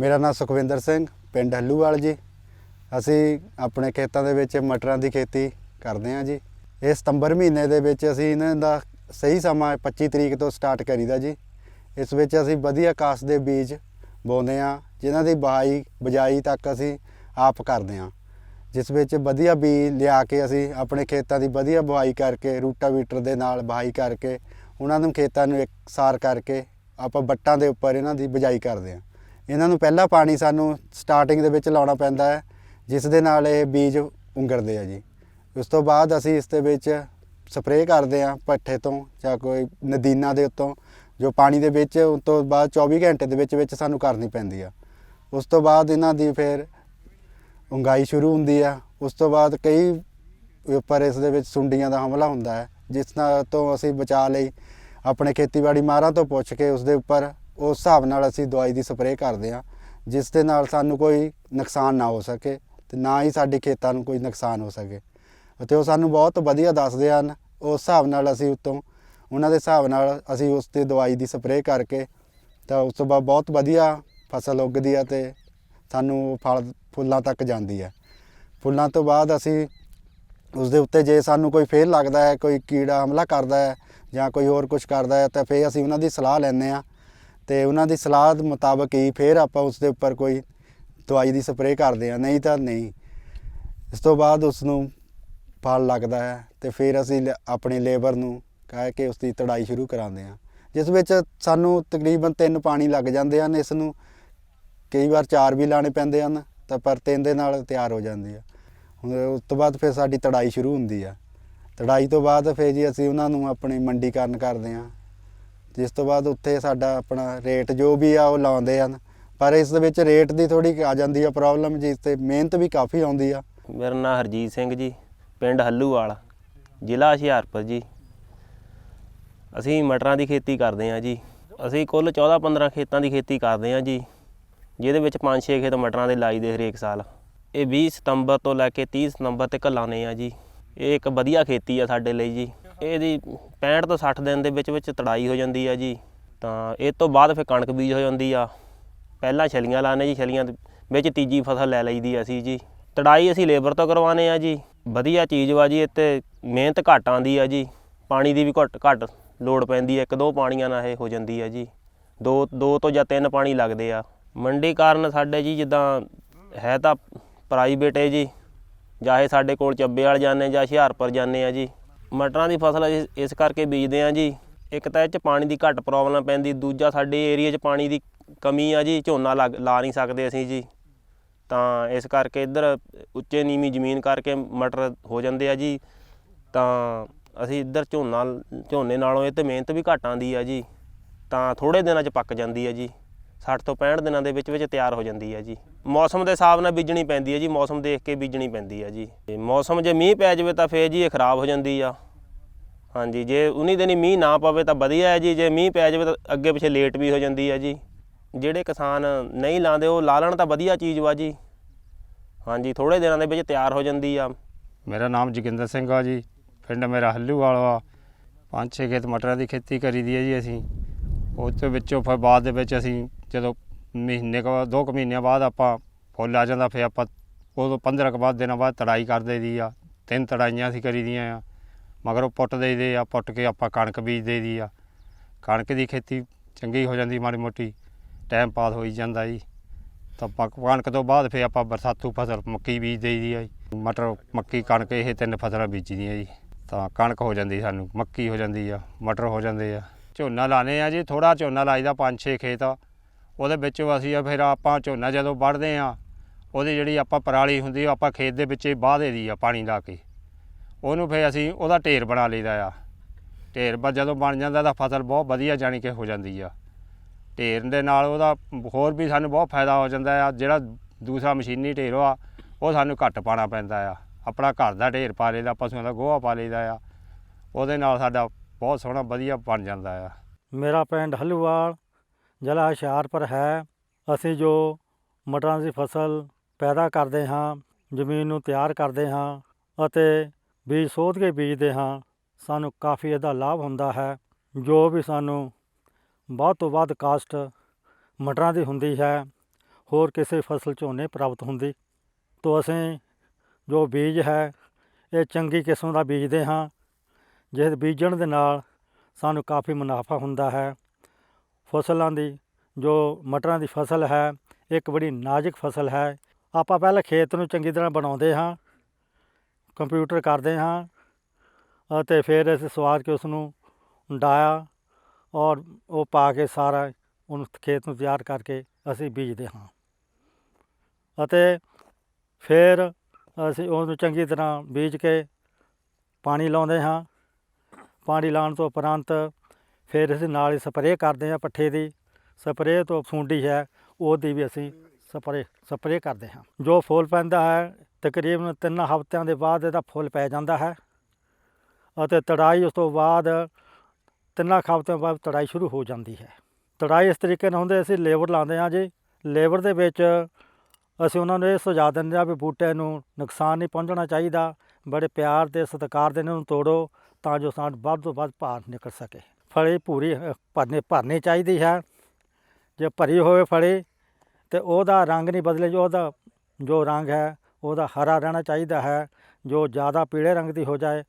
ਮੇਰਾ ਨਾਮ ਸੁਖਵਿੰਦਰ ਸਿੰਘ, ਪਿੰਡ ਹੱਲੂਵਾਲ ਜੀ। ਅਸੀਂ ਆਪਣੇ ਖੇਤਾਂ ਦੇ ਵਿੱਚ ਮਟਰਾਂ ਦੀ ਖੇਤੀ ਕਰਦੇ ਹਾਂ ਜੀ। ਇਹ ਸਤੰਬਰ ਮਹੀਨੇ ਦੇ ਵਿੱਚ ਅਸੀਂ ਇਹਨਾਂ ਦਾ ਸਹੀ ਸਮਾਂ 25 ਤਰੀਕ ਤੋਂ ਸਟਾਰਟ ਕਰੀਦਾ ਜੀ। ਇਸ ਵਿੱਚ ਅਸੀਂ ਵਧੀਆ ਕਾਸ ਦੇ ਬੀਜ ਬੋਂਦੇ ਹਾਂ, ਜਿਨ੍ਹਾਂ ਦੀ ਬਹਾਈ, ਬਜਾਈ ਤੱਕ ਅਸੀਂ ਆਪ ਕਰਦੇ ਹਾਂ। ਜਿਸ ਵਿੱਚ ਵਧੀਆ ਬੀਜ ਲਿਆ ਕੇ ਅਸੀਂ ਆਪਣੇ ਖੇਤਾਂ ਦੀ ਵਧੀਆ ਬੁਆਈ ਕਰਕੇ, ਰੂਟਾਵੀਟਰ ਦੇ ਨਾਲ ਬਹਾਈ ਕਰਕੇ, ਉਹਨਾਂ ਨੂੰ ਖੇਤਾਂ ਨੂੰ ਇਕਸਾਰ ਕਰਕੇ ਆਪਾਂ ਬੱਟਾਂ ਦੇ ਉੱਪਰ ਇਹਨਾਂ ਦੀ ਬਜਾਈ ਕਰਦੇ ਹਾਂ। ਇਹਨਾਂ ਨੂੰ ਪਹਿਲਾ ਪਾਣੀ ਸਾਨੂੰ ਸਟਾਰਟਿੰਗ ਦੇ ਵਿੱਚ ਲਾਉਣਾ ਪੈਂਦਾ ਹੈ, ਜਿਸ ਦੇ ਨਾਲ ਇਹ ਬੀਜ ਉਂਗਰਦੇ ਆ ਜੀ। ਉਸ ਤੋਂ ਬਾਅਦ ਅਸੀਂ ਇਸ ਦੇ ਵਿੱਚ ਸਪਰੇਅ ਕਰਦੇ ਹਾਂ ਪੱਠੇ ਤੋਂ ਜਾਂ ਕੋਈ ਨਦੀਨਾਂ ਦੇ ਉੱਤੋਂ, ਜੋ ਪਾਣੀ ਦੇ ਵਿੱਚ ਉਸ ਤੋਂ ਬਾਅਦ 24 ਘੰਟੇ ਦੇ ਵਿੱਚ ਵਿੱਚ ਸਾਨੂੰ ਕਰਨੀ ਪੈਂਦੀ ਆ। ਉਸ ਤੋਂ ਬਾਅਦ ਇਹਨਾਂ ਦੀ ਫਿਰ ਉਂਗਾਈ ਸ਼ੁਰੂ ਹੁੰਦੀ ਆ। ਉਸ ਤੋਂ ਬਾਅਦ ਕਈ ਉੱਪਰ ਇਸ ਦੇ ਵਿੱਚ ਸੁੰਡੀਆਂ ਦਾ ਹਮਲਾ ਹੁੰਦਾ ਹੈ, ਜਿਸ ਨਾਲ ਤੋਂ ਅਸੀਂ ਬਚਾ ਲਈ ਆਪਣੇ ਖੇਤੀਬਾੜੀ ਮਾਹਰਾਂ ਤੋਂ ਪੁੱਛ ਕੇ ਉਸ ਦੇ ਉੱਪਰ ਉਸ ਹਿਸਾਬ ਨਾਲ ਅਸੀਂ ਦਵਾਈ ਦੀ ਸਪਰੇਅ ਕਰਦੇ ਹਾਂ, ਜਿਸ ਦੇ ਨਾਲ ਸਾਨੂੰ ਕੋਈ ਨੁਕਸਾਨ ਨਾ ਹੋ ਸਕੇ ਤੇ ਨਾ ਹੀ ਸਾਡੇ ਖੇਤਾਂ ਨੂੰ ਕੋਈ ਨੁਕਸਾਨ ਹੋ ਸਕੇ। ਅਤੇ ਉਹ ਸਾਨੂੰ ਬਹੁਤ ਵਧੀਆ ਦੱਸਦੇ ਹਨ, ਉਸ ਹਿਸਾਬ ਨਾਲ ਅਸੀਂ ਉਤੋਂ, ਉਹਨਾਂ ਦੇ ਹਿਸਾਬ ਨਾਲ ਅਸੀਂ ਉਸ ਤੇ ਦਵਾਈ ਦੀ ਸਪਰੇਅ ਕਰਕੇ ਤਾਂ ਉਸ ਤੋਂ ਬਾਅਦ ਬਹੁਤ ਵਧੀਆ ਫਸਲ ਉੱਗਦੀ ਹੈ ਤੇ ਸਾਨੂੰ ਉਹ ਫਲ, ਫੁੱਲਾਂ ਤੱਕ ਜਾਂਦੀ ਹੈ। ਫੁੱਲਾਂ ਤੋਂ ਬਾਅਦ ਅਸੀਂ ਉਸ ਦੇ ਉੱਤੇ ਜੇ ਸਾਨੂੰ ਕੋਈ ਫੇਲ ਲੱਗਦਾ ਹੈ, ਕੋਈ ਕੀੜਾ ਹਮਲਾ ਕਰਦਾ ਹੈ ਜਾਂ ਕੋਈ ਹੋਰ ਕੁਝ ਕਰਦਾ ਹੈ, ਤਾਂ ਫੇਰ ਅਸੀਂ ਉਹਨਾਂ ਦੀ ਸਲਾਹ ਲੈਂਦੇ ਆ ਤੇ ਉਹਨਾਂ ਦੀ ਸਲਾਹ ਮੁਤਾਬਕ ਹੀ ਫਿਰ ਆਪਾਂ ਉਸ ਦੇ ਉੱਪਰ ਕੋਈ ਦਵਾਈ ਦੀ ਸਪਰੇਅ ਕਰਦੇ ਆ ਨਹੀਂ ਤਾਂ ਨਹੀਂ। ਇਸ ਤੋਂ ਬਾਅਦ ਉਸ ਨੂੰ ਫਲ ਲੱਗਦਾ ਹੈ ਤੇ ਫਿਰ ਅਸੀਂ ਲ- ਆਪਣੀ ਲੇਬਰ ਨੂੰ ਕਹਿ ਕੇ ਉਸ ਦੀ ਤੜਾਈ ਸ਼ੁਰੂ ਕਰਾਉਂਦੇ ਆ ਜਿਸ ਵਿੱਚ ਸਾਨੂੰ ਤਕਰੀਬਨ ਤਿੰਨ ਪਾਣੀ ਲੱਗ ਜਾਂਦੇ ਹਨ। ਇਸ ਨੂੰ ਕਈ ਵਾਰ ਚਾਰ ਵੀ ਲਾਣੇ ਪੈਂਦੇ ਹਨ, ਤਾਂ ਪਰ ਤਿੰਨ ਦੇ ਨਾਲ ਤਿਆਰ ਹੋ ਜਾਂਦੀ ਆ ਹੁਣ ਉਸ ਤੋਂ ਬਾਅਦ ਫਿਰ ਸਾਡੀ ਤੜਾਈ ਸ਼ੁਰੂ ਹੁੰਦੀ ਆ ਤੜਾਈ ਤੋਂ ਬਾਅਦ ਫਿਰ ਜੀ ਅਸੀਂ ਉਹਨਾਂ ਨੂੰ ਆਪਣੀ ਮੰਡੀਕਰਨ ਕਰਦੇ ਆ ਜਿਸ ਤੋਂ ਬਾਅਦ ਉੱਥੇ ਸਾਡਾ ਆਪਣਾ ਰੇਟ ਜੋ ਵੀ ਆ ਉਹ ਲਾਉਂਦੇ ਹਨ। ਪਰ ਇਸ ਦੇ ਵਿੱਚ ਰੇਟ ਦੀ ਥੋੜੀ ਆ ਜਾਂਦੀ ਆ ਪ੍ਰੋਬਲਮ ਜਿਸ ਤੇ ਮਿਹਨਤ ਵੀ ਕਾਫੀ ਆਉਂਦੀ ਆ। ਮੇਰਾ ਨਾਮ ਹਰਜੀਤ ਸਿੰਘ ਜੀ, ਪਿੰਡ ਹੱਲੂਵਾਲ, ਜ਼ਿਲ੍ਹਾ ਹੁਸ਼ਿਆਰਪੁਰ ਜੀ। ਅਸੀਂ ਮਟਰਾਂ ਦੀ ਖੇਤੀ ਕਰਦੇ ਹਾਂ ਜੀ। ਅਸੀਂ ਕੁੱਲ 14-15 ਖੇਤਾਂ ਦੀ ਖੇਤੀ ਕਰਦੇ ਹਾਂ ਜੀ, ਜਿਹਦੇ ਵਿੱਚ 5-6 ਖੇਤ ਮਟਰਾਂ ਦੇ ਲਾਈ ਦੇ ਹਰੇਕ ਸਾਲ। ਇਹ 20 ਸਤੰਬਰ ਤੋਂ ਲੈ ਕੇ 30 ਸਤੰਬਰ ਤੱਕ ਲਾਉਂਦੇ ਆ ਜੀ। ਇਹ ਇੱਕ ਵਧੀਆ ਖੇਤੀ ਆ ਸਾਡੇ ਲਈ ਜੀ। ਇਹਦੀ 65 ਤੋਂ 60 ਦਿਨ ਦੇ ਵਿੱਚ ਵਿੱਚ ਤੜਾਈ ਹੋ ਜਾਂਦੀ ਆ ਜੀ। ਤਾਂ ਇਹ ਤੋਂ ਬਾਅਦ ਫਿਰ ਕਣਕ ਬੀਜ ਹੋ ਜਾਂਦੀ ਆ। ਪਹਿਲਾਂ ਛਲੀਆਂ ਲਾਉਂਦੇ ਜੀ, ਛਲੀਆਂ ਦੇ ਵਿੱਚ ਤੀਜੀ ਫਸਲ ਲੈ ਲਈਦੀ ਆ ਅਸੀਂ ਜੀ। ਤੜਾਈ ਅਸੀਂ ਲੇਬਰ ਤੋਂ ਕਰਵਾਉਂਦੇ ਆ ਜੀ। ਵਧੀਆ ਚੀਜ਼ ਵਾ ਜੀ ਇੱਥੇ ਮਿਹਨਤ ਘੱਟ ਆਉਂਦੀ ਆ ਜੀ। ਪਾਣੀ ਦੀ ਵੀ ਘੱਟ ਘੱਟ ਲੋੜ ਪੈਂਦੀ ਹੈ ਇੱਕ ਦੋ ਪਾਣੀਆਂ ਨਾਲ ਇਹ ਹੋ ਜਾਂਦੀ ਆ ਜੀ। ਦੋ ਦੋ ਤੋਂ ਜਾਂ ਤਿੰਨ ਪਾਣੀ ਲੱਗਦੇ ਆ। ਮੰਡੀ ਕਾਰਨ ਸਾਡੇ ਜੀ ਜਿੱਦਾਂ ਹੈ ਤਾਂ ਪ੍ਰਾਈਵੇਟ ਹੈ ਜੀ। ਚਾਹੇ ਸਾਡੇ ਕੋਲ ਚੱਬੇ ਵਾਲ ਜਾਂਦੇ ਜਾਂ ਹੁਸ਼ਿਆਰਪੁਰ ਜਾਂਦੇ ਆ ਜੀ। ਮਟਰਾਂ ਦੀ ਫਸਲ ਅਸੀਂ ਇਸ ਕਰਕੇ ਬੀਜਦੇ ਆ ਜੀ। ਇੱਕ ਤਾਂ ਇਹ ਚ ਪਾਣੀ ਦੀ ਘੱਟ ਪ੍ਰੋਬਲਮ ਪੈਂਦੀ, ਦੂਜਾ ਸਾਡੇ ਏਰੀਆ 'ਚ ਪਾਣੀ ਦੀ ਕਮੀ ਆ ਜੀ, ਝੋਨਾ ਲੱਗ, ਲਾ ਨਹੀਂ ਸਕਦੇ ਅਸੀਂ ਜੀ। ਤਾਂ ਇਸ ਕਰਕੇ ਇੱਧਰ ਉੱਚੇ ਨੀਵੀਂ ਜ਼ਮੀਨ ਕਰਕੇ ਮਟਰ ਹੋ ਜਾਂਦੇ ਆ ਜੀ। ਤਾਂ ਅਸੀਂ ਇੱਧਰ ਝੋਨਾ, ਝੋਨੇ ਨਾਲੋਂ ਇਹ ਤੇ ਮਿਹਨਤ ਵੀ ਘੱਟ ਆਉਂਦੀ ਆ ਜੀ। ਤਾਂ ਥੋੜੇ ਦਿਨਾਂ 'ਚ ਪੱਕ ਜਾਂਦੀ ਹੈ ਜੀ। 60 ਤੋਂ 65 ਦਿਨਾਂ ਦੇ ਵਿੱਚ ਵਿੱਚ ਤਿਆਰ ਹੋ ਜਾਂਦੀ ਹੈ ਜੀ। ਮੌਸਮ ਦੇ ਹਿਸਾਬ ਨਾਲ ਬੀਜਣੀ ਪੈਂਦੀ ਹੈ ਜੀ, ਮੌਸਮ ਦੇਖ ਕੇ ਬੀਜਣੀ ਪੈਂਦੀ ਹੈ ਜੀ। ਤੇ ਮੌਸਮ ਜੇ ਮੀਂਹ ਪੈ ਜਾਵੇ ਤਾਂ ਫੇਰ ਜੀ ਇਹ ਖਰਾਬ ਹੋ ਜਾਂਦੀ ਆ। ਹਾਂਜੀ, ਜੇ ਉਨੀ ਦਿਨੀ ਮੀਂਹ ਨਾ ਪਵੇ ਤਾਂ ਵਧੀਆ ਹੈ ਜੀ, ਜੇ ਮੀਂਹ ਪੈ ਜਾਵੇ ਤਾਂ ਅੱਗੇ ਪਿੱਛੇ ਲੇਟ ਵੀ ਹੋ ਜਾਂਦੀ ਹੈ ਜੀ। ਜਿਹੜੇ ਕਿਸਾਨ ਨਹੀਂ ਲਾਉਂਦੇ ਉਹ ਲਾ ਲੈਣ ਤਾਂ ਵਧੀਆ ਚੀਜ਼ ਵਾ ਜੀ। ਹਾਂਜੀ ਥੋੜੇ ਦਿਨਾਂ ਦੇ ਵਿੱਚ ਤਿਆਰ ਹੋ ਜਾਂਦੀ ਆ। ਮੇਰਾ ਨਾਮ ਜੋਗਿੰਦਰ ਸਿੰਘ ਆ ਜੀ, ਪਿੰਡ ਮੇਰਾ ਹੱਲੂਵਾਲ ਵਾ। ਪੰਜ ਛੇ ਖੇਤ ਮਟਰਾਂ ਦੀ ਖੇਤੀ ਕਰੀ ਦੀ ਹੈ ਜੀ ਅਸੀਂ। ਉਹ ਤੋਂ ਵਿੱਚੋਂ ਫਿਰ ਬਾਅਦ ਦੇ ਵਿੱਚ ਅਸੀਂ ਜਦੋਂ ਮਹੀਨੇ ਕੁ ਬਾਅਦ, ਦੋ ਕੁ ਮਹੀਨਿਆਂ ਬਾਅਦ ਆਪਾਂ ਫੁੱਲ ਆ ਜਾਂਦਾ, ਫਿਰ ਆਪਾਂ ਉਦੋਂ 15 ਕੁ ਬਾਅਦ ਦਿਨਾਂ ਬਾਅਦ ਤੜਾਈ ਕਰ ਦੇਈਦੀ ਆ, ਤਿੰਨ ਤੜਾਈਆਂ ਅਸੀਂ ਕਰੀ ਦੀਆਂ ਆ। ਮਗਰ ਉਹ ਪੁੱਟ ਦੇਈਦੇ ਆ, ਪੁੱਟ ਕੇ ਆਪਾਂ ਕਣਕ ਬੀਜ ਦੇਈਦੀ ਆ। ਕਣਕ ਦੀ ਖੇਤੀ ਚੰਗੀ ਹੋ ਜਾਂਦੀ, ਮਾੜੀ ਮੋਟੀ ਟਾਈਮ ਪਾਸ ਹੋਈ ਜਾਂਦਾ ਜੀ। ਤਾਂ ਪੱਕ ਕਣਕ ਤੋਂ ਬਾਅਦ ਫਿਰ ਆਪਾਂ ਬਰਸਾਤੂ ਫਸਲ ਮੱਕੀ ਬੀਜ ਦੇਈਦੀ ਆ ਜੀ। ਮਟਰ, ਮੱਕੀ, ਕਣਕ, ਇਹ ਤਿੰਨ ਫਸਲਾਂ ਬੀਜਦੀਆਂ ਜੀ। ਤਾਂ ਕਣਕ ਹੋ ਜਾਂਦੀ ਸਾਨੂੰ, ਮੱਕੀ ਹੋ ਜਾਂਦੀ ਆ, ਮਟਰ ਹੋ ਜਾਂਦੇ ਆ। ਝੋਨਾ ਲਾਣੇ ਆ ਜੀ ਥੋੜਾ ਝੋਨਾ ਲਾਈਦਾ ਪੰਜ ਛੇ ਖੇਤ ਆ ਉਹਦੇ ਵਿੱਚ ਅਸੀਂ ਆ ਫਿਰ ਆਪਾਂ ਝੋਨਾ ਜਦੋਂ ਵੱਢਦੇ ਆ, ਉਹਦੀ ਜਿਹੜੀ ਆਪਾਂ ਪਰਾਲੀ ਹੁੰਦੀ ਆ ਆਪਾਂ ਖੇਤ ਦੇ ਵਿੱਚ ਬਾਹ ਦੇ ਦੀ ਆ ਪਾਣੀ ਲਾ ਕੇ। ਉਹਨੂੰ ਫਿਰ ਅਸੀਂ ਉਹਦਾ ਢੇਰ ਬਣਾ ਲਈਦਾ ਆ। ਢੇਰ ਬਾ ਜਦੋਂ ਬਣ ਜਾਂਦਾ ਤਾਂ ਫਸਲ ਬਹੁਤ ਵਧੀਆ ਜਾਣੀ ਕਿ ਹੋ ਜਾਂਦੀ ਆ। ਢੇਰ ਦੇ ਨਾਲ ਉਹਦਾ ਹੋਰ ਵੀ ਸਾਨੂੰ ਬਹੁਤ ਫਾਇਦਾ ਹੋ ਜਾਂਦਾ ਆ, ਜਿਹੜਾ ਦੂਸਰਾ ਮਸ਼ੀਨੀ ਢੇਰ ਆ, ਉਹ ਸਾਨੂੰ ਘੱਟ ਪਾਣਾ ਪੈਂਦਾ ਆ। ਆਪਣਾ ਘਰ ਦਾ ਢੇਰ ਪਾ ਲਈਦਾ, ਪਸ਼ੂਆਂ ਦਾ ਗੋਹਾ ਪਾ ਲਈਦਾ ਆ। ਉਹਦੇ ਨਾਲ ਸਾਡਾ ਬਹੁਤ ਸੋਹਣਾ ਵਧੀਆ ਬਣ ਜਾਂਦਾ ਆ। ਮੇਰਾ ਪਿੰਡ ਹਲੂਵਾਲ ਜ਼ਿਲ੍ਹਾ ਹੁਸ਼ਿਆਰਪੁਰ ਹੈ। ਅਸੀਂ ਜੋ ਮਟਰਾਂ ਦੀ ਫਸਲ ਪੈਦਾ ਕਰਦੇ ਹਾਂ, ਜ਼ਮੀਨ ਨੂੰ ਤਿਆਰ ਕਰਦੇ ਹਾਂ ਅਤੇ ਬੀਜ ਸੋਧ ਕੇ ਬੀਜਦੇ ਹਾਂ, ਸਾਨੂੰ ਕਾਫੀ ਇਹਦਾ ਲਾਭ ਹੁੰਦਾ ਹੈ। ਜੋ ਵੀ ਸਾਨੂੰ ਵੱਧ ਤੋਂ ਵੱਧ ਕਾਸਟ ਮਟਰਾਂ ਦੀ ਹੁੰਦੀ ਹੈ, ਹੋਰ ਕਿਸੇ ਫਸਲ ਝੋਨੇ ਪ੍ਰਾਪਤ ਹੁੰਦੀ। ਤੋਂ ਅਸੀਂ ਜੋ ਬੀਜ ਹੈ, ਇਹ ਚੰਗੀ ਕਿਸਮ ਦਾ ਬੀਜਦੇ ਹਾਂ ਜਿਸ ਬੀਜਣ ਦੇ ਨਾਲ ਸਾਨੂੰ ਕਾਫੀ ਮੁਨਾਫਾ ਹੁੰਦਾ ਹੈ। ਫਸਲਾਂ ਦੀ, ਜੋ ਮਟਰਾਂ ਦੀ ਫਸਲ ਹੈ, ਇੱਕ ਬੜੀ ਨਾਜ਼ੁਕ ਫਸਲ ਹੈ। ਆਪਾਂ ਪਹਿਲਾਂ ਖੇਤ ਨੂੰ ਚੰਗੀ ਤਰ੍ਹਾਂ ਬਣਾਉਂਦੇ ਹਾਂ, ਕੰਪਿਊਟਰ ਕਰਦੇ ਹਾਂ, ਅਤੇ ਫਿਰ ਅਸੀਂ ਸਵਾਰ ਕੇ ਉਸ ਨੂੰ ਡਾਇਆ ਔਰ ਉਹ ਪਾ ਕੇ ਸਾਰਾ ਉਹਨੂੰ ਖੇਤ ਨੂੰ ਤਿਆਰ ਕਰਕੇ ਅਸੀਂ ਬੀਜਦੇ ਹਾਂ। ਅਤੇ ਫਿਰ ਅਸੀਂ ਉਹਨੂੰ ਚੰਗੀ ਤਰ੍ਹਾਂ ਬੀਜ ਕੇ ਪਾਣੀ ਲਾਉਂਦੇ ਹਾਂ। ਪਾਣੀ ਲਾਉਣ ਤੋਂ ਉਪਰੰਤ ਫਿਰ ਅਸੀਂ ਨਾਲ ਹੀ ਸਪਰੇਅ ਕਰਦੇ ਹਾਂ ਪੱਠੇ ਦੀ। ਸਪਰੇਅ ਤੋਂ ਸੁੰਡੀ ਹੈ, ਉਹਦੀ ਵੀ ਅਸੀਂ ਸਪਰੇਅ ਸਪਰੇਅ ਕਰਦੇ ਹਾਂ। ਜੋ ਫੁੱਲ ਪੈਂਦਾ ਹੈ, ਤਕਰੀਬਨ ਤਿੰਨ ਹਫ਼ਤਿਆਂ ਦੇ ਬਾਅਦ ਇਹਦਾ ਫੁੱਲ ਪੈ ਜਾਂਦਾ ਹੈ ਅਤੇ ਤੜਾਈ ਉਸ ਤੋਂ ਬਾਅਦ ਤਿੰਨਾਂ ਕੁ ਹਫ਼ਤਿਆਂ ਬਾਅਦ ਤੜਾਈ ਸ਼ੁਰੂ ਹੋ ਜਾਂਦੀ ਹੈ। ਤੜਾਈ ਇਸ ਤਰੀਕੇ ਨਾਲ ਹੁੰਦੇ ਅਸੀਂ ਲੇਬਰ ਲਾਉਂਦੇ ਹਾਂ ਜੀ। ਲੇਬਰ ਦੇ ਵਿੱਚ ਅਸੀਂ ਉਹਨਾਂ ਨੂੰ ਇਹ ਸੁਝਾਅ ਦਿੰਦੇ ਹਾਂ ਵੀ ਬੂਟੇ ਨੂੰ ਨੁਕਸਾਨ ਨਹੀਂ ਪਹੁੰਚਣਾ ਚਾਹੀਦਾ, ਬੜੇ ਪਿਆਰ ਤੇ ਸਤਿਕਾਰ ਦੇ ਇਹਨਾਂ ਨੂੰ ਤੋੜੋ ਤਾਂ ਜੋ ਸਾਡ ਵੱਧ ਤੋਂ ਵੱਧ ਭਾਰ ਨਿਕਲ ਸਕੇ। ਫਲੀ ਪੂਰੀ ਅ, ਭਰਨੇ ਭਰਨੀ ਚਾਹੀਦੀ ਹੈ ਜੇ ਭਰੀ ਹੋਵੇ ਫਲੀ ਤੇ ਉਹਦਾ ਰੰਗ ਨਹੀਂ ਬਦਲੇ ਜੋ ਉਹਦਾ ਜੋ ਰੰਗ ਹੈ ਉਹਦਾ ਹਰਾ ਰਹਿਣਾ ਚਾਹੀਦਾ ਹੈ। ਜੋ ਜ਼ਿਆਦਾ ਪੀਲੇ ਰੰਗ ਦੀ ਹੋ ਜਾਏ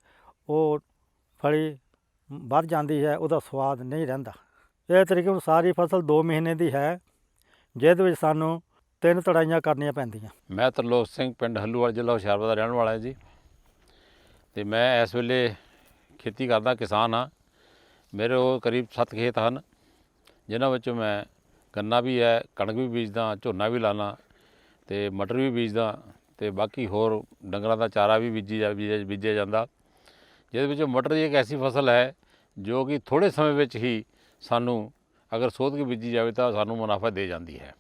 ਉਹ ਫਲੀ ਵੱਧ ਜਾਂਦੀ ਹੈ ਉਹਦਾ ਸਵਾਦ ਨਹੀਂ ਰਹਿੰਦਾ। ਇਹ ਤਰੀਕੇ ਨਾਲ ਸਾਰੀ ਫਸਲ 2 ਮਹੀਨੇ ਦੀ ਹੈ ਜਿਹਦੇ ਵਿੱਚ ਸਾਨੂੰ ਤਿੰਨ ਤੜਾਈਆਂ ਕਰਨੀਆਂ ਪੈਂਦੀਆਂ। ਮੈਂ ਤਰਲੋਕ ਸਿੰਘ ਪਿੰਡ ਹੱਲੂਵਾਲ ਜ਼ਿਲ੍ਹਾ ਹੁਸ਼ਿਆਰਪੁਰ ਦਾ ਰਹਿਣ ਵਾਲਾ ਹਾਂ ਜੀ। ਤੇ ਮੈਂ ਇਸ ਵੇਲੇ ਖੇਤੀ ਕਰਦਾ ਕਿਸਾਨ ਹਾਂ। ਮੇਰੇ ਉਹ ਕਰੀਬ 7 ਖੇਤ ਹਨ, ਜਿਨ੍ਹਾਂ ਵਿੱਚੋਂ ਮੈਂ ਗੰਨਾ ਵੀ ਹੈ, ਕਣਕ ਵੀ ਬੀਜਦਾ, ਝੋਨਾ ਵੀ ਲਾਣਾ ਤੇ ਮਟਰ ਵੀ ਬੀਜਦਾ ਤੇ ਬਾਕੀ ਹੋਰ ਡੰਗਰਾਂ ਦਾ ਚਾਰਾ ਵੀ ਬੀਜੀ ਜਾ, ਬੀਜਿਆ ਬੀਜਿਆ ਜਾਂਦਾ। ਜਿਹਦੇ ਵਿੱਚ ਮਟਰ ਇੱਕ ਐਸੀ ਫਸਲ ਹੈ, ਜੋ ਕਿ ਥੋੜੇ ਸਮੇਂ ਵਿੱਚ ਹੀ ਸਾਨੂੰ ਅਗਰ ਸੋਧ ਕੇ ਬੀਜੀ ਜਾਵੇ ਤਾਂ ਸਾਨੂੰ ਮੁਨਾਫਾ ਦੇ ਜਾਂਦੀ ਹੈ।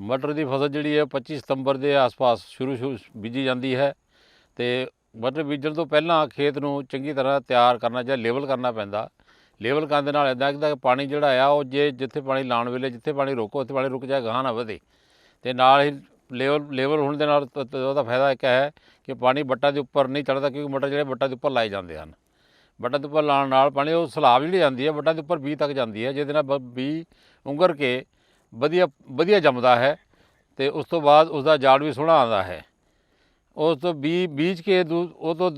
ਮਟਰ ਦੀ ਫਸਲ ਜਿਹੜੀ ਹੈ 25 ਸਤੰਬਰ ਦੇ ਆਸ-ਪਾਸ ਸ਼ੁਰੂ ਸ਼ੁਰੂ ਬੀਜੀ ਜਾਂਦੀ ਹੈ ਤੇ ਮਟਰ ਬੀਜਣ ਤੋਂ ਪਹਿਲਾਂ ਖੇਤ ਨੂੰ ਚੰਗੀ ਤਰ੍ਹਾਂ ਤਿਆਰ ਕਰਨਾ ਜਾਂ ਲੇਵਲ ਕਰਨਾ ਪੈਂਦਾ। ਲੇਵਲ ਕਰਨ ਦੇ ਨਾਲ ਇਦਾਂ ਕਿ ਪਾਣੀ ਜਿਹੜਾ ਆ, ਉਹ ਜੇ ਜਿੱਥੇ ਪਾਣੀ ਲਾਉਣ ਵੇਲੇ ਜਿੱਥੇ ਪਾਣੀ ਰੋਕੋ, ਉੱਥੇ ਪਾਣੀ ਰੁਕ ਜਾਏ, ਗਾਹ ਨਾ ਵਧੇ। ਤੇ ਨਾਲ ਹੀ ਲੇਵਲ ਲੇਵਲ ਹੋਣ ਦੇ ਨਾਲ ਉਹਦਾ ਫਾਇਦਾ ਇੱਕ ਹੈ ਕਿ ਪਾਣੀ ਬੱਟਾਂ ਦੇ ਉੱਪਰ ਨਹੀਂ ਚੜਦਾ ਕਿਉਂਕਿ ਮਟਰ ਜਿਹੜੇ ਬੱਟਾਂ ਦੇ ਉੱਪਰ ਲਾਏ ਜਾਂਦੇ ਹਨ। ਬੱਟਾਂ ਦੇ ਉੱਪਰ ਲਾਉਣ ਨਾਲ ਪਾਣੀ, ਉਹ ਸਲਾਬ ਜਿਹੜੀ ਜਾਂਦੀ ਹੈ ਬੱਟਾਂ ਦੇ ਉੱਪਰ ਬੀ ਤੱਕ ਜਾਂਦੀ ਹੈ, ਜਿਹਦੇ ਨਾਲ ਬ- ਬੀਜ ਉਂਗਰ ਕੇ ਵਧੀਆ ਵਧੀਆ ਜੰਮਦਾ ਹੈ ਤੇ ਉਸ ਤੋਂ ਬਾਅਦ ਉਸ ਦਾ ਜਾੜ ਵੀ ਸੋਹਣਾ ਆਉਂਦਾ ਹੈ। ਉਸ ਤੋਂ ਬੀ ਬੀਜ ਕੇ ਦੂ- ਉਹ ਤੋਂ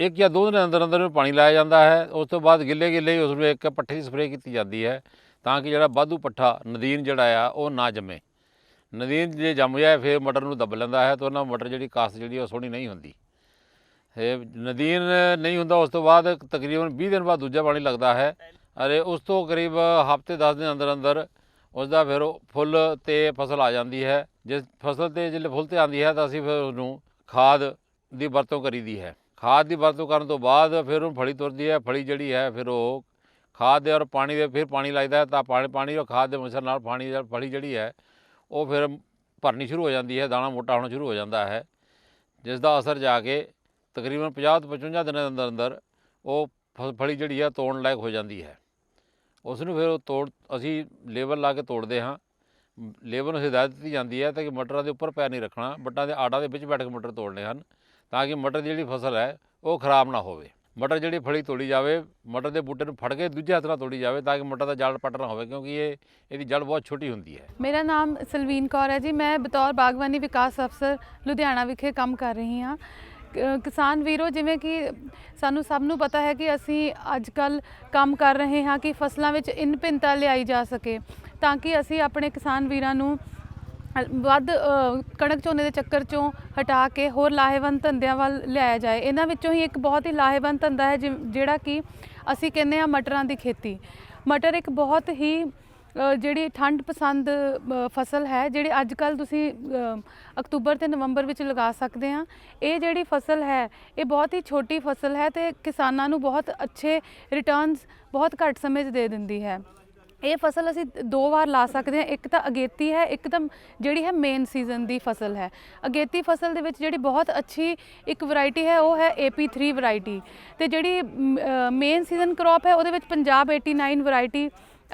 ਇੱਕ ਜਾਂ ਦੋ ਦਿਨ ਦੇ ਅੰਦਰ ਅੰਦਰ ਨੂੰ ਪਾਣੀ ਲਾਇਆ ਜਾਂਦਾ ਹੈ, ਉਸ ਤੋਂ ਬਾਅਦ ਗਿੱਲੇ ਗਿੱਲੇ ਹੀ ਉਸ ਨੂੰ ਇੱਕ ਪੱਠੇ ਦੀ ਸਪਰੇਅ ਕੀਤੀ ਜਾਂਦੀ ਹੈ ਤਾਂ ਕਿ ਜਿਹੜਾ ਵਾਧੂ ਪੱਠਾ ਨਦੀਨ ਜਿਹੜਾ ਆ ਉਹ ਨਾ ਜੰਮੇ। ਨਦੀਨ ਜੇ ਜੰਮ ਜਾਏ ਫਿਰ ਮਟਰ ਨੂੰ ਦੱਬ ਲੈਂਦਾ ਹੈ ਤਾਂ ਉਹਨਾਂ ਮਟਰ ਜਿਹੜੀ ਕਾਸਤ ਜਿਹੜੀ ਆ ਉਹ ਸੋਹਣੀ ਨਹੀਂ ਹੁੰਦੀ। ਇਹ ਨਦੀਨ ਨਹੀਂ ਹੁੰਦਾ ਉਸ ਤੋਂ ਬਾਅਦ ਤਕਰੀਬਨ 20 ਦਿਨ ਬਾਅਦ ਦੂਜਾ ਪਾਣੀ ਲੱਗਦਾ ਹੈ। ਅਰੇ ਉਸ ਤੋਂ ਕਰੀਬ ਹਫ਼ਤੇ 10 ਦਿਨ ਅੰਦਰ ਅੰਦਰ ਉਸ ਦਾ ਫਿਰ ਉਹ ਫੁੱਲ ਤੇ ਫਸਲ ਆ ਜਾਂਦੀ ਹੈ। ਜਿਸ ਫਸਲ ਤੇ ਜਿਹੜੇ ਫੁੱਲ ਤੇ ਆਉਂਦੀ ਹੈ ਤਾਂ ਅਸੀਂ ਫਿਰ ਉਹਨੂੰ ਖਾਦ ਦੀ ਵਰਤੋਂ ਕਰੀਦੀ ਹੈ। ਖਾਦ ਦੀ ਵਰਤੋਂ ਕਰਨ ਤੋਂ ਬਾਅਦ ਫਿਰ ਉਹ ਫਲੀ ਤੁਰਦੀ ਹੈ, ਫਲੀ ਜਿਹੜੀ ਹੈ ਫਿਰ ਉਹ ਖਾਦ ਦੇ ਔਰ ਪਾਣੀ ਦੇ ਫਿਰ ਪਾਣੀ ਲੱਗਦਾ ਤਾਂ ਪਾਣੀ ਪਾਣੀ ਔਰ ਖਾਦ ਦੇ ਮਿਸ਼ਰਣ ਨਾਲ ਪਾਣੀ ਦੀ ਫਲੀ ਜਿਹੜੀ ਹੈ ਉਹ ਫਿਰ ਭਰਨੀ ਸ਼ੁਰੂ ਹੋ ਜਾਂਦੀ ਹੈ, ਦਾਣਾ ਮੋਟਾ ਹੋਣਾ ਸ਼ੁਰੂ ਹੋ ਜਾਂਦਾ ਹੈ। ਜਿਸ ਦਾ ਅਸਰ ਜਾ ਕੇ ਤਕਰੀਬਨ 50 ਤੋਂ 55 ਦਿਨਾਂ ਦੇ ਅੰਦਰ ਅੰਦਰ ਉਹ ਫ- ਫਲੀ ਜਿਹੜੀ ਹੈ ਤੋੜਨ ਲਾਇਕ ਹੋ ਜਾਂਦੀ ਹੈ। ਉਸ ਨੂੰ ਫਿਰ ਉਹ ਤੋੜ, ਅਸੀਂ ਲੇਬਰ ਲਾ ਕੇ ਤੋੜਦੇ ਹਾਂ। ਲੇਬਰ ਨੂੰ ਹਦਾਇਤ ਦਿੱਤੀ ਜਾਂਦੀ ਹੈ ਤਾਂ ਕਿ ਮਟਰਾਂ ਦੇ ਉੱਪਰ ਪੈਰ ਨਹੀਂ ਰੱਖਣਾ ਬੱਟਾਂ ਦੇ ਆੜਾਂ ਦੇ ਵਿੱਚ ਬੈਠ ਕੇ ਮਟਰ ਤੋੜਨੇ ਹਨ। ਤਾਂ ਕਿ ਮਟਰ ਦੀ ਜਿਹੜੀ ਫਸਲ ਹੈ, ਉਹ ਖਰਾਬ ਨਾ ਹੋਵੇ। ਮਟਰ ਜਿਹੜੀ ਫਲੀ ਤੋੜੀ ਜਾਵੇ, ਮਟਰ ਦੇ ਬੂਟੇ ਨੂੰ ਫੜ ਕੇ ਦੂਜੇ ਹੱਥ ਨਾਲ ਤੋੜੀ ਜਾਵੇ ਤਾਂ ਕਿ ਮਟਰ ਦਾ ਜੜ ਪੱਟ ਨਾ ਹੋਵੇ, ਕਿਉਂਕਿ ਇਹ, ਇਹਦੀ ਜੜ ਬਹੁਤ ਛੋਟੀ ਹੁੰਦੀ ਹੈ। ਮੇਰਾ ਨਾਮ ਸਲਵੀਨ ਕੌਰ ਹੈ ਜੀ। ਮੈਂ ਬਤੌਰ ਬਾਗਬਾਨੀ ਵਿਕਾਸ ਅਫਸਰ ਲੁਧਿਆਣਾ ਵਿਖੇ ਕੰਮ ਕਰ ਰਹੀ ਹਾਂ। ਕਿਸਾਨ ਵੀਰੋ, ਜਿਵੇਂ ਕਿ ਸਾਨੂੰ ਸਭ ਨੂੰ ਪਤਾ ਹੈ ਕਿ ਅਸੀਂ ਅੱਜ ਕੱਲ ਕੰਮ ਕਰ ਰਹੇ ਹਾਂ ਕਿ ਫਸਲਾਂ ਵਿੱਚ ਇਨ ਭਿੰਨਤਾ ਲਿਆਈ ਜਾ ਸਕੇ, ਤਾਂ ਕਿ ਅਸੀਂ ਆਪਣੇ ਕਿਸਾਨ ਵੀਰਾਂ ਨੂੰ ਵੱਧ ਕਣਕ ਝੋਨੇ ਦੇ ਚੱਕਰ ਚੋਂ ਹਟਾ ਕੇ ਹੋਰ ਲਾਹੇਵੰਦ ਧੰਦਿਆਂ ਵੱਲ ਲਿਆਇਆ ਜਾਏ। ਇਹਨਾਂ ਵਿੱਚੋਂ ਹੀ ਇੱਕ ਬਹੁਤ ਹੀ ਲਾਹੇਵੰਦ ਧੰਦਾ ਹੈ ਜਿ- ਜਿਹੜਾ ਕਿ ਅਸੀਂ ਕਹਿੰਦੇ ਹਾਂ ਮਟਰਾਂ ਦੀ ਖੇਤੀ। ਮਟਰ ਇੱਕ ਬਹੁਤ ਹੀ ਜਿਹੜੀ ਠੰਡ ਪਸੰਦ ਫਸਲ ਹੈ, ਜਿਹੜੀ ਅੱਜ ਕੱਲ ਤੁਸੀਂ ਅਕਤੂਬਰ ਤੇ ਨਵੰਬਰ ਵਿੱਚ ਲਗਾ ਸਕਦੇ ਆ ਇਹ ਜਿਹੜੀ ਫਸਲ ਹੈ, ਇਹ ਬਹੁਤ ਹੀ ਛੋਟੀ ਫਸਲ ਹੈ ਤੇ ਕਿਸਾਨਾਂ ਨੂੰ ਬਹੁਤ ਅੱਛੇ ਰਿਟਰਨਸ ਬਹੁਤ ਘੱਟ ਸਮੇਂ 'ਚ ਦੇ ਦਿੰਦੀ ਹੈ। ਇਹ ਫਸਲ ਅਸੀਂ ਦੋ ਵਾਰ ਲਾ ਸਕਦੇ ਹਾਂ। ਇੱਕ ਤਾਂ ਅਗੇਤੀ ਹੈ, ਇੱਕ ਤਾਂ ਜਿਹੜੀ ਹੈ ਮੇਨ ਸੀਜ਼ਨ ਦੀ ਫਸਲ ਹੈ। ਅਗੇਤੀ ਫਸਲ ਦੇ ਵਿੱਚ ਜਿਹੜੀ ਬਹੁਤ ਅੱਛੀ ਇੱਕ ਵੈਰਾਈਟੀ ਹੈ, ਉਹ ਹੈ AP3 ਵੈਰਾਈਟੀ ਤੇ ਜਿਹੜੀ ਮੇਨ ਸੀਜ਼ਨ ਕ੍ਰੌਪ ਹੈ, ਉਹਦੇ ਵਿੱਚ ਪੰਜਾਬ 89 ਵੈਰਾਈਟੀ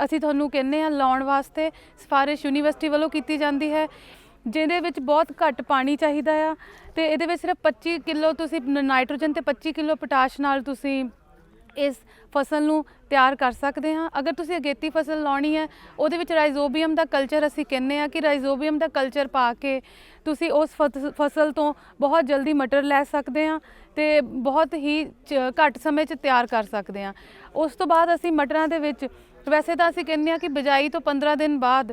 ਅਸੀਂ ਤੁਹਾਨੂੰ ਕਹਿੰਦੇ ਹਾਂ ਲਾਉਣ ਵਾਸਤੇ ਸਿਫਾਰਿਸ਼ ਯੂਨੀਵਰਸਿਟੀ ਵੱਲੋਂ ਕੀਤੀ ਜਾਂਦੀ ਹੈ, ਜਿਹਦੇ ਵਿੱਚ ਬਹੁਤ ਘੱਟ ਪਾਣੀ ਚਾਹੀਦਾ ਆ। ਤੇ ਇਹਦੇ ਵਿੱਚ ਸਿਰਫ 25 ਕਿਲੋ ਤੁਸੀਂ ਨਾਈਟ੍ਰੋਜਨ ਤੇ 25 ਕਿਲੋ ਪੋਟਾਸ਼ ਨਾਲ ਤੁਸੀਂ ਇਸ ਫਸਲ ਨੂੰ ਤਿਆਰ ਕਰ ਸਕਦੇ ਹਾਂ। ਅਗਰ ਤੁਸੀਂ ਅਗੇਤੀ ਫਸਲ ਲਾਉਣੀ ਹੈ, ਉਹਦੇ ਵਿੱਚ ਰਾਈਜ਼ੋਬੀਅਮ ਦਾ ਕਲਚਰ ਅਸੀਂ ਕਹਿੰਦੇ ਆ ਕਿ ਰਾਈਜ਼ੋਬੀਅਮ ਦਾ ਕਲਚਰ ਪਾ ਕੇ ਤੁਸੀਂ ਉਸ ਫਤ- ਫਸਲ ਤੋਂ ਬਹੁਤ ਜਲਦੀ ਮਟਰ ਲੈ ਸਕਦੇ ਆ ਤੇ ਬਹੁਤ ਹੀ ਚ- ਘੱਟ ਸਮੇਂ 'ਚ ਤਿਆਰ ਕਰ ਸਕਦੇ ਆ ਉਸ ਤੋਂ ਬਾਅਦ ਅਸੀਂ ਮਟਰਾਂ ਦੇ ਵਿੱਚ, ਵੈਸੇ ਤਾਂ ਅਸੀਂ ਕਹਿੰਦੇ ਆ ਕਿ ਬਿਜਾਈ ਤੋਂ 15 ਦਿਨ ਬਾਅਦ